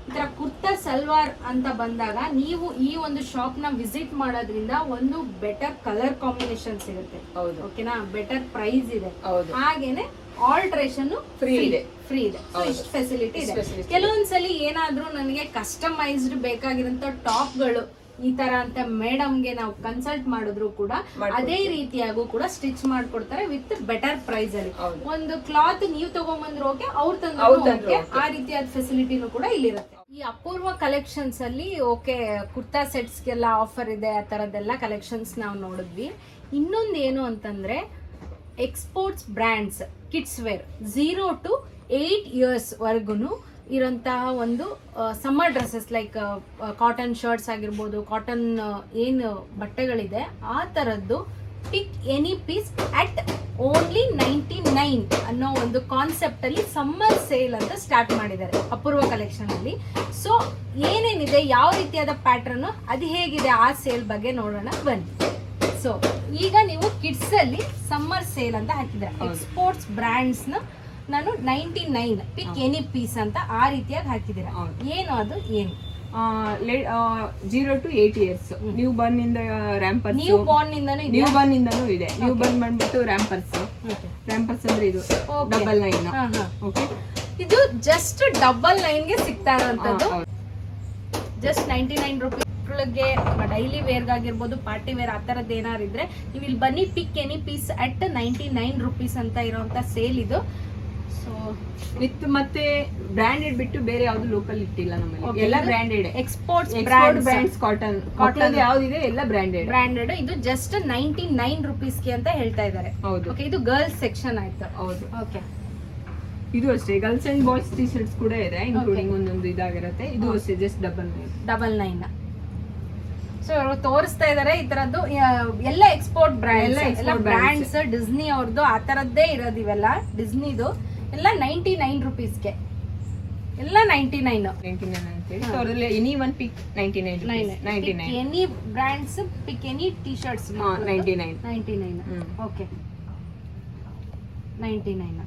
ಈ ತರ ಕುರ್ತಾ ಸಲ್ವಾರ್ ಅಂತ ಬಂದಾಗ ನೀವು ಈ ಒಂದು ಶಾಪ್ನ ವಿಸಿಟ್ ಮಾಡೋದ್ರಿಂದ ಒಂದು ಬೆಟರ್ ಕಲರ್ ಕಾಂಬಿನೇಷನ್ ಸಿಗುತ್ತೆ. ಹೌದು. ಓಕೆನಾ ಬೆಟರ್ ಪ್ರೈಸ್ ಇದೆ. ಹೌದು. ಹಾಗೇನೆ ಆಲ್ಟ್ರೇಷನ್ ಫ್ರೀ ಇದೆ. ಫ್ರೀ ಇದೆ. ಸೊ ಇಷ್ಟು ಫೆಸಿಲಿಟಿ ಇದೆ. ಕೆಲವೊಂದ್ಸಲಿ ಏನಾದ್ರೂ ನನಗೆ ಕಸ್ಟಮೈಸ್ಡ್ ಬೇಕಾಗಿರೋಂಥ ಟಾಪ್ಗಳು ಈ ತರ ಅಂತ ಮೇಡಮ್ಗೆ ನಾವು ಕನ್ಸಲ್ಟ್ ಮಾಡಿದ್ರು ಕೂಡ ಅದೇ ರೀತಿಯಾಗೂ ಕೂಡ ಸ್ಟಿಚ್ ಮಾಡ್ಕೊಡ್ತಾರೆ ವಿತ್ ಬೆಟರ್ ಪ್ರೈಸ್ ಅಲ್ಲಿ. ಒಂದು ಕ್ಲಾತ್ ನೀವು ತಗೊಂಡ್ಬಂದ್ರು ಓಕೆ ಅವ್ರು ತಂದ್ರೆ ಆ ರೀತಿಯಾದ ಫೆಸಿಲಿಟಿನೂ ಕೂಡ ಇಲ್ಲಿರುತ್ತೆ. ಈ ಅಪೂರ್ವ ಕಲೆಕ್ಷನ್ಸ್ ಅಲ್ಲಿ ಓಕೆ ಕುರ್ತಾ ಸೆಟ್ಸ್ಗೆಲ್ಲ ಆಫರ್ ಇದೆ ಆ ತರದ್ದೆಲ್ಲ ಕಲೆಕ್ಷನ್ಸ್ ನಾವು ನೋಡಿದ್ವಿ. ಇನ್ನೊಂದು ಏನು ಅಂತಂದ್ರೆ exports brands kids wear zero to eight years ವರ್ಗು ಇರೋಂತಹ ಒಂದು summer dresses like cotton shirts ಆಗಿರ್ಬೋದು ಕಾಟನ್ ಏನು ಬಟ್ಟೆಗಳಿದೆ, ಆ ಥರದ್ದು pick any piece at only ninety nine ಅನ್ನೋ ಒಂದು ಕಾನ್ಸೆಪ್ಟ್ ಅಲ್ಲಿ ಸಮ್ಮರ್ ಸೇಲ್ ಅಂತ ಸ್ಟಾರ್ಟ್ ಮಾಡಿದ್ದಾರೆ, ಅಪೂರ್ವ ಕಲೆಕ್ಷನಲ್ಲಿ ಸೊ ಏನೇನಿದೆ, ಯಾವ ರೀತಿಯಾದ ಪ್ಯಾಟರ್ನ್ ಅದು ಹೇಗಿದೆ ಆ ಸೇಲ್ ಬಗ್ಗೆ ನೋಡೋಣ, ಬನ್ನಿ. ಸೊ ಈಗ ನೀವು ಕಿಡ್ಸ್ ಅಲ್ಲಿ ಸಮ್ಮರ್ ಸೇಲ್ ಅಂತ ಹಾಕಿದ್ರೆ ಎಕ್ಸ್ಪೋರ್ಟ್ಸ್ ಬ್ರ್ಯಾಂಡ್ಸ್ನ ನಾನು ninety nine pick any piece ಅಂತ ಆ ರೀತಿಯಾಗಿ ಹಾಕಿದ್ದೀರಾ. ಏನು ಅದು ಏನು? Zero to eight years newborn ಇಂದ ರ್ಯಾಂಪರ್ಸ್ ನ್ಯೂ ಬರ್ನ್ ನಿಂದನೂ ನ್ಯೂ ಬರ್ನ್ ಇಂದನೂ ಇದೆ. ನ್ಯೂ ಬರ್ನ್ ಬಂದ್ಬಿಟ್ಟು ರ್ಯಾಂಪರ್ಸ್. ರ್ಯಾಂಪರ್ಸ್ ಅಂದ್ರೆ ಇದು. Double nine. ಓಕೆ ಇದು ಜಸ್ಟ್ ಡಬಲ್ ನೈನ್ಗೆ ಸಿಗ್ತಾ ಇರೋಂಥದ್ದು. ಜಸ್ಟ್ ನೈಂಟಿ ನೈನ್ ರುಪೀಸ್ ಗೆ ಡೈಲಿ ವೇರ್ಗಾಗಿರ್ಬೋದು ಪಾರ್ಟಿ ವೇರ್ ಆ ಥರದ್ದು ಏನಾರು ಇದ್ರೆ ನೀವು ಇಲ್ಲಿ ಬನ್ನಿ pick any piece at ninety nine rupees ಅಂತ ಇರೋವಂಥ ಸೇಲ್ ಇದು. ಸೊ ವಿತ್ ಮತ್ತೆ ಬ್ರಾಂಡೆಡ್ ಬಿಟ್ಟು ಬೇರೆ ಯಾವ್ದು ಲೋಕಲ್ ಇಟ್ಟಿಲ್ಲ ನಮ್ಮಲ್ಲಿ. ಎಲ್ಲ branded exports brands brands cotton cotton ಯಾವ್ದಿದೆ ಎಲ್ಲ ಬ್ರಾಂಡೆಡ್ ಬ್ರ್ಯಾಂಡೆಡ್ ಇದು ಜಸ್ಟ್ ನೈಂಟಿ ನೈನ್ ರುಪೀಸ್ಗೆ ಅಂತ ಹೇಳ್ತಾ ಇದ್ದಾರೆ ಹೌದು. ಓಕೆ ಇದು ಗರ್ಲ್ಸ್ ಸೆಕ್ಷನ್ ಆಯ್ತು. ಹೌದು. ಓಕೆ ಇದು ಅಷ್ಟೇ girls and boys T shirts ಕೂಡ ಇದೆ ಇನ್ಕ್ಲೂಡಿಂಗ್ ಒಂದೊಂದು ಇದಾಗಿರುತ್ತೆ. ಇದು ಅಷ್ಟೇ just double nine double nine so ಅವರು ತೋರಿಸ್ತಾ ಇದಾರೆ ಈ ತರದ್ದು ಎಲ್ಲ ಎಕ್ಸ್ಪೋರ್ಟ್ ಬ್ರ್ಯಾಂಡ್ ಎಲ್ಲ ಬ್ರ್ಯಾಂಡ್ಸ್ ಡಿಸ್ನಿ ಅವ್ರದ್ದು ಆ ತರದ್ದೇ ಇರೋದು ಇವೆಲ್ಲ ಡಿಸ್ನಿದು ಎಲ್ಲ ನೈಂಟಿ ನೈನ್ ರುಪೀಸ್ಗೆ ಎಲ್ಲ ninety nine any one pick ninety nine ninety nine any brands pick any T shirts ninety nine ninety nine. Okay ninety nine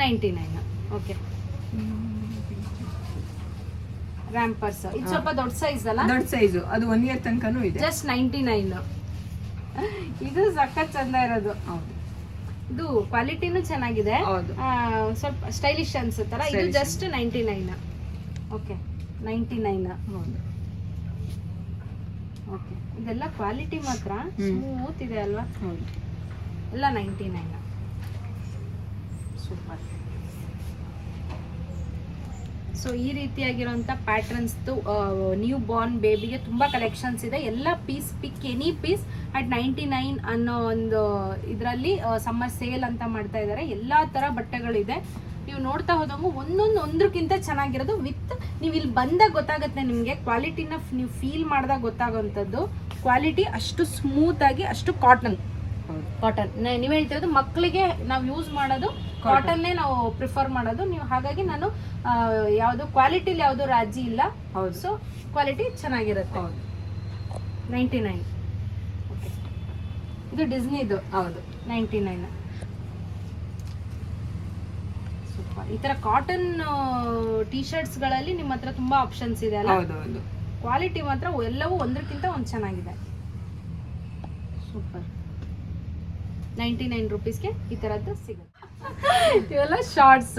ninety nine okay rompers ಇದು ಸ್ವಲ್ಪ ದೊಡ್ಡ ಸೈಜ್ ಅಲ್ಲ? ದೊಡ್ಡ ಸೈಜ್ ಅದು ಒನ್ ಇಯರ್ ತನಕನೂ ಇದೆ. ಜಸ್ಟ್ ನೈಂಟಿ ನೈನ್ ಇದು ಸಖತ್ ಚಂದ ಇರೋದು. ಹೌದು. ಇದು ಕ್ವಾಲಿಟಿನೂ ಚೆನ್ನಾಗಿದೆ. ಸ್ವಲ್ಪ ಸ್ಟೈಲಿಶ್ ಅನ್ಸುತ್ತಲ್ಲ? ಇದು. Just ninety nine okay ninety nine ಹೌದು. ಓಕೆ ಇದೆಲ್ಲ ಕ್ವಾಲಿಟಿ ಮಾತ್ರ. ಸ್ಮೂತ್ ಇದೆ ಅಲ್ವಾ? ಹೌದು. ಎಲ್ಲ ನೈಂಟಿ ನೈನ್ ಸೂಪರ್. ಸೊ ಈ ರೀತಿಯಾಗಿರುವಂಥ ಪ್ಯಾಟ್ರನ್ಸ್ದು ನ್ಯೂ ಬಾರ್ನ್ ಬೇಬಿಗೆ ತುಂಬ ಕಲೆಕ್ಷನ್ಸ್ ಇದೆ. ಎಲ್ಲ piece pick any piece at ninety nine ಅನ್ನೋ ಒಂದು ಇದರಲ್ಲಿ ಸಮ್ಮರ್ ಸೇಲ್ ಅಂತ ಮಾಡ್ತಾ ಇದ್ದಾರೆ. ಎಲ್ಲ ಥರ ಬಟ್ಟೆಗಳಿದೆ. ನೀವು ನೋಡ್ತಾ ಹೋದಂಗು ಒಂದೊಂದು ಒಂದ್ರಕ್ಕಿಂತ ಚೆನ್ನಾಗಿರೋದು. ವಿತ್ ನೀವು ಇಲ್ಲಿ ಬಂದಾಗ ಗೊತ್ತಾಗುತ್ತೆ ನಿಮಗೆ. ಕ್ವಾಲಿಟಿನ ನೀವು ಫೀಲ್ ಮಾಡಿದಾಗ ಗೊತ್ತಾಗೋವಂಥದ್ದು. ಕ್ವಾಲಿಟಿ ಅಷ್ಟು ಸ್ಮೂತಾಗಿ ಅಷ್ಟು ಕಾಟನ್ ಕಾಟನ್ ನೀವು ಹೇಳ್ತಿರೋದು ಮಕ್ಕಳಿಗೆ ನಾವು ಯೂಸ್ ಮಾಡೋದು ಕಾಟನ್ನೇ ನಾವು ಪ್ರಿಫರ್ ಮಾಡೋದು. ನೀವು ಹಾಗಾಗಿ ನಾನು ಯಾವುದು ಕ್ವಾಲಿಟಿಲಿ ಯಾವುದು ರಾಜಿ ಇಲ್ಲ. ಹೌದು. ಸೊ ಕ್ವಾಲಿಟಿ ಚೆನ್ನಾಗಿರುತ್ತೆ. ಹೌದು. ನೈಂಟಿ ನೈನ್ ಓಕೆ ಇದು ಡಿಸ್ನಿದು. ಹೌದು. ನೈಂಟಿ ನೈನ್ ಸೂಪರ್ ಈ ತರ ಕಾಟನ್ ಟಿ ಶರ್ಟ್ಸ್ಗಳಲ್ಲಿ ನಿಮ್ಮ ಹತ್ರ ತುಂಬಾ ಆಪ್ಷನ್ಸ್ ಇದೆ ಅಲ್ಲ? ಹೌದು ಹೌದು. ಕ್ವಾಲಿಟಿ ಮಾತ್ರ ಎಲ್ಲವೂ ಒಂದಕ್ಕಿಂತ ಒಂದು ಚೆನ್ನಾಗಿದೆ. ಸೂಪರ್ ನೈಂಟಿ ನೈನ್ ರುಪೀಸ್ಗೆ ಈ ಥರದ್ದು ಸಿಗುತ್ತೆ. ಇವೆಲ್ಲ ಶಾರ್ಟ್ಸ್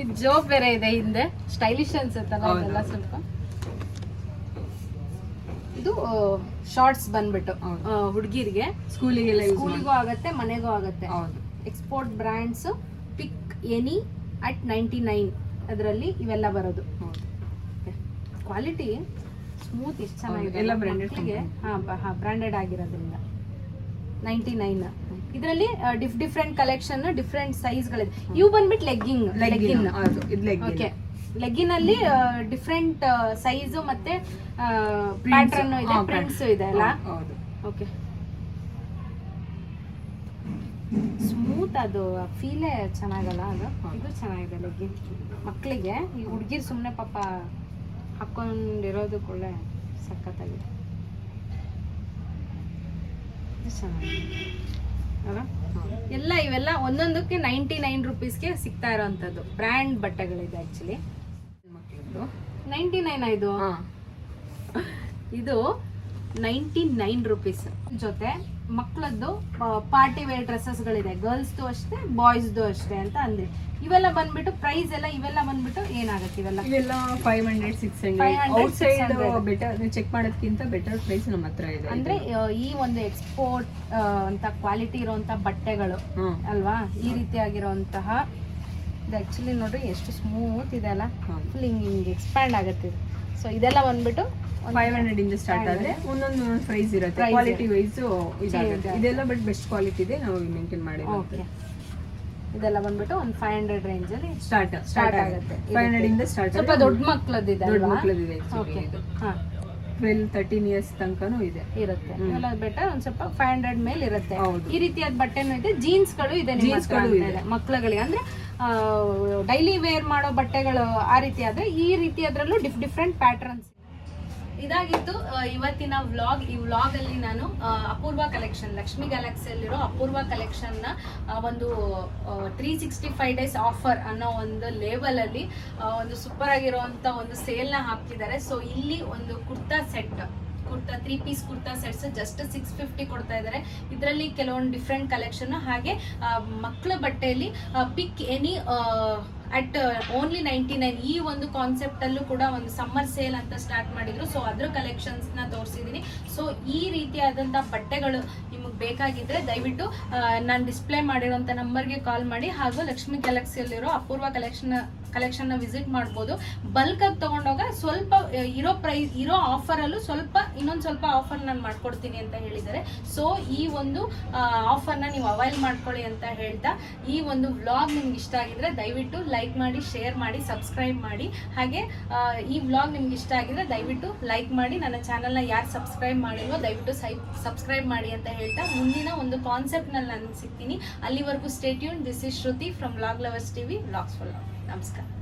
ಇದು ಜೋಬ್ ಬೇರೆ ಇದೆ ಹಿಂದೆ. ಸ್ಟೈಲಿಶ್ ಅನ್ಸುತ್ತಲ್ಲ ಇದೆಲ್ಲ ಸ್ವಲ್ಪ. ಇದು ಶಾರ್ಟ್ಸ್ ಬಂದ್ಬಿಟ್ಟು. ಹುಡುಗಿರಿಗೆ. ಸ್ಕೂಲಿಗೆಲ್ಲ ಸ್ಕೂಲಿಗೂ ಆಗತ್ತೆ ಮನೆಗೂ ಆಗತ್ತೆ. Export brands pick any at ninety nine ಅದರಲ್ಲಿ ಇವೆಲ್ಲ ಬರೋದು. ಕ್ವಾಲಿಟಿ ಸ್ಮೂತ್ ಇಷ್ಟ ಚೆನ್ನಾಗಿದೆ. ಎಲ್ಲ ಬ್ರ್ಯಾಂಡೆಡ್ ಹಾಂ ಹಾ ಬ್ರ್ಯಾಂಡೆಡ್ ಆಗಿರೋದ್ರಿಂದ. ನೈಂಟಿ ನೈನ್ ಇದರಲ್ಲಿ ಡಿಫ್ ಡಿಫ್ರೆಂಟ್ ಕಲೆಕ್ಷನ್ ಡಿಫ್ರೆಂಟ್ ಸೈಜ್ಗಳಿದೆ ಇವು ಬಂದ್ಬಿಟ್ಟು ಲೆಗ್ಗಿಂಗ್ ಲೆಗ್ಗಿನ್ ಓಕೆ ಲೆಗ್ಗಿನ್ ಅಲ್ಲಿ ಡಿಫ್ರೆಂಟ್ ಸೈಜ್ ಮತ್ತೆ. ಪ್ಯಾಟರ್ನ್ ಇದೆ ಪ್ರಿಂಟ್ಸ್ ಇದೆ ಅಲ್ಲ? ಓಕೆ ಸ್ಮೂತ್ ಅದು ಫೀಲೇ ಚೆನ್ನಾಗಲ್ಲ ಅದು? ಇದು ಚೆನ್ನಾಗಿದೆ ಲೆಗ್ಗಿನ್ ಮಕ್ಕಳಿಗೆ ಈ ಹುಡುಗಿರು ಸುಮ್ಮನೆ ಪಾಪ ಹಾಕೊಂಡಿರೋದು ಒಳ್ಳೆ ಸಖತ್ತಾಗಿದೆ ಚೆನ್ನಾಗಿದೆ. ಎಲ್ಲ ಇವೆಲ್ಲ ಒಂದೊಂದಕ್ಕೆ ನೈಂಟಿ ನೈನ್ ರುಪೀಸ್ಗೆ ಸಿಗ್ತಾ ಇರೋವಂಥದ್ದು ಬ್ರ್ಯಾಂಡ್ ಬಟ್ಟೆಗಳಿದೆ ಆ್ಯಕ್ಚುಲಿ ಮಕ್ಕಳದ್ದು. ನೈಂಟಿ ನೈನ್ ಇದು? ಹಾ. ಇದು ನೈಂಟಿ ನೈನ್ ರುಪೀಸ್ ಜೊತೆ ಮಕ್ಕಳದ್ದು ಪಾರ್ಟಿ ವೇರ್ ಡ್ರೆಸ್ಸಸ್ಗಳಿದೆ ಗರ್ಲ್ಸ್ದು ಅಷ್ಟೇ ಬಾಯ್ಸ್ದು ಅಷ್ಟೇ ಅಂತ ಅಂದ್ರಿ ಇವೆಲ್ಲ ಬಂದ್ಬಿಟ್ಟು ಪ್ರೈಸ್ ಎಲ್ಲ ಇವೆಲ್ಲ ಬಂದ್ಬಿಟ್ಟು ಏನಾಗುತ್ತೆ ಇವೆಲ್ಲ? ಇವೆಲ್ಲ five hundred six 500, hundred outside 600. Better check ಮಾಡೋದಕ್ಕಿಂತ ಬೆಟರ್ ಪ್ರೈಸ್ ನಮ್ಮ ಹತ್ರ ಇದೆ ಅಂದ್ರೆ ಈ ಒಂದು ಎಕ್ಸ್ಪೋರ್ಟ್ ಅಂತ ಕ್ವಾಲಿಟಿ ಇರುವಂತ ಬಟ್ಟೆಗಳು ಅಲ್ವಾ? ಈ ರೀತಿಯಾಗಿರುವಂತಹ ಇದು ಆಕ್ಚುಲಿ ನೋಡ್ರಿ ಎಷ್ಟು ಸ್ಮೂತ್ ಇದೆ ಅಲ್ಲ. ಫುಲ್ ಹಿಂಗೆ ಹಿಂಗೆ ಎಕ್ಸ್ಪ್ಯಾಂಡ್ ಆಗುತ್ತೆ ಸೊ ಇದೆಲ್ಲ ಬಂದ್ಬಿಟ್ಟು ಫೈವ್ ಹಂಡ್ರೆಡ್ ಇಂದ ಸ್ಟಾರ್ಟ್ ಆದ್ರೆ ಒಂದೊಂದು ಪ್ರೈಸ್ ಇರುತ್ತೆ. ಕ್ವಾಲಿಟಿ ವೈಸ್ ಇದಾಗುತ್ತೆ. ಇದೆಲ್ಲ ಬಟ್ ಬೆಸ್ಟ್ ಕ್ವಾಲಿಟಿ ಇದೆ. ನಾವು ಮೇಂಟೈನ್ ಮಾಡಿರೋದು. ಇದೆಲ್ಲ ಬಂದ್ಬಿಟ್ಟು ಒಂದು ಫೈವ್ ಹಂಡ್ರೆಡ್ ರೇಂಜ್ ಅಲ್ಲಿ ಸ್ಟಾರ್ಟ್ ಸ್ಟಾರ್ಟ್ ಆಗುತ್ತೆ. ಫೈವ್ ಹಂಡ್ರೆಡ್ ಇಂದ ಸ್ಟಾರ್ಟ್ ಸ್ವಲ್ಪ ದೊಡ್ಡ ಇದೆ ದೊಡ್ಡ ಮಕ್ಕಳದ್ದು ಇದೆ ಓಕೆ ಇದು. ಹಾ. ಟ್ವೆಲ್ ತರ್ಟೀನ್ ಇಯರ್ಸ್ ತನಕನೂ ಇದೆ. ಇರುತ್ತೆ. ಎಲ್ಲ ಬೆಟರ್ ಒಂದ್ ಸ್ವಲ್ಪ ಫೈವ್ ಹಂಡ್ರೆಡ್ ಮೇಲೆ ಇರುತ್ತೆ. ಈ ರೀತಿಯಾದ ಬಟ್ಟೆನೂ ಇದೆ. ಜೀನ್ಸ್ಗಳು ಇದೆ ಜೀನ್ಸ್ಗಳು ಗಳು ಇದೆ. ಮಕ್ಕಳುಗಳಿಗೆ ಅಂದ್ರೆ ಡೈಲಿ ವೇರ್ ಮಾಡೋ ಬಟ್ಟೆಗಳು ಆ ರೀತಿ ಆದ್ರೆ ಈ ರೀತಿ ಅದ್ರಲ್ಲೂ ಡಿಫ್ ಡಿಫ್ರೆಂಟ್ ಪ್ಯಾಟರ್ನ್ಸ್ ಇದಾಗಿತ್ತು. ಇವತ್ತಿನ ವ್ಲಾಗ್, ಈ ವ್ಲಾಗ್ ಅಲ್ಲಿ ನಾನು ಅಪೂರ್ವ ಕಲೆಕ್ಷನ್ ಲಕ್ಷ್ಮಿ ಗ್ಯಾಲಕ್ಸಿಯಲ್ಲಿರೋ ಅಪೂರ್ವ ಕಲೆಕ್ಷನ್ನ ಒಂದು three sixty five days offer ಅನ್ನೋ ಒಂದು ಲೇಬಲ್ ಅಲ್ಲಿ ಒಂದು ಸೂಪರ್ ಆಗಿರುವಂತ ಒಂದು ಸೇಲ್ನ ಹಾಕ್ತಿದ್ದಾರೆ. ಸೊ ಇಲ್ಲಿ ಒಂದು kurta set kurta three piece kurta sets just six fifty ಕೊಡ್ತಾ ಇದ್ದಾರೆ. ಇದರಲ್ಲಿ ಕೆಲವೊಂದು ಡಿಫ್ರೆಂಟ್ ಕಲೆಕ್ಷನ್ ಹಾಗೆ ಮಕ್ಕಳ ಬಟ್ಟೆಯಲ್ಲಿ pick any at only ninety nine ಈ ಒಂದು ಕಾನ್ಸೆಪ್ಟ್ ಅಲ್ಲೂ ಕೂಡ ಒಂದು ಸಮ್ಮರ್ ಸೇಲ್ ಅಂತ ಸ್ಟಾರ್ಟ್ ಮಾಡಿದ್ರು. ಸೊ ಅದ್ರ ಕಲೆಕ್ಷನ್ಸ್ನ ತೋರಿಸಿದೀನಿ. ಸೊ ಈ ರೀತಿಯಾದಂತಹ ಬಟ್ಟೆಗಳು ನಿಮಗೆ ಬೇಕಾಗಿದ್ರೆ ದಯವಿಟ್ಟು ನಾನು ಡಿಸ್ಪ್ಲೇ ಮಾಡಿರೋಂಥ ನಂಬರ್ಗೆ ಕಾಲ್ ಮಾಡಿ. ಹಾಗೂ ಲಕ್ಷ್ಮಿ ಗ್ಯಾಲಕ್ಸಿಯಲ್ಲಿರೋ ಅಪೂರ್ವ ಕಲೆಕ್ಷನ್ ಕಲೆಕ್ಷನ್ನ ವಿಸಿಟ್ ಮಾಡ್ಬೋದು. ಆಗಿ ತಗೊಂಡೋಗ ಸ್ವಲ್ಪ ಇರೋ ಪ್ರೈಸ್ ಇರೋ ಆಫರ್ ಅಲ್ಲೂ ಸ್ವಲ್ಪ, ಇನ್ನೊಂದು ಸ್ವಲ್ಪ ಆಫರ್ ನಾನು ಮಾಡ್ಕೊಡ್ತೀನಿ ಅಂತ ಹೇಳಿದ್ದಾರೆ. ಸೊ ಈ ಒಂದು ಆಫರ್ನ ನೀವು ಅವೈಲ್ ಮಾಡ್ಕೊಳ್ಳಿ ಅಂತ ಹೇಳ್ತಾ, ಈ ಒಂದು ವ್ಲಾಗ್ ನಿಮ್ಗೆ ಇಷ್ಟ ಆಗಿದ್ರೆ ದಯವಿಟ್ಟು ಲೈಕ್ ಮಾಡಿ ಶೇರ್ ಮಾಡಿ ಸಬ್ಸ್ಕ್ರೈಬ್ ಮಾಡಿ. ಹಾಗೆ ಈ ವ್ಲಾಗ್ ನಿಮ್ಗೆ ಇಷ್ಟ ಆಗಿದ್ರೆ ದಯವಿಟ್ಟು ಲೈಕ್ ಮಾಡಿ. ನನ್ನ ಚಾನಲ್ನ ಯಾರು ಸಬ್ಸ್ಕ್ರೈಬ್ ಮಾಡಿರೋ ದಯವಿಟ್ಟು ಸಬ್ಸ್ಕ್ರೈಬ್ ಮಾಡಿ ಅಂತ ಹೇಳ್ತಾ, ಮುಂದಿನ ಒಂದು ಕಾನ್ಸೆಪ್ಟ್ನಲ್ಲಿ ನಾನು ಸಿಗ್ತೀನಿ. ಅಲ್ಲಿವರೆಗೂ stay tuned this is Shruti from vlog lovers TV vlogs for ನಮಸ್ಕಾರ.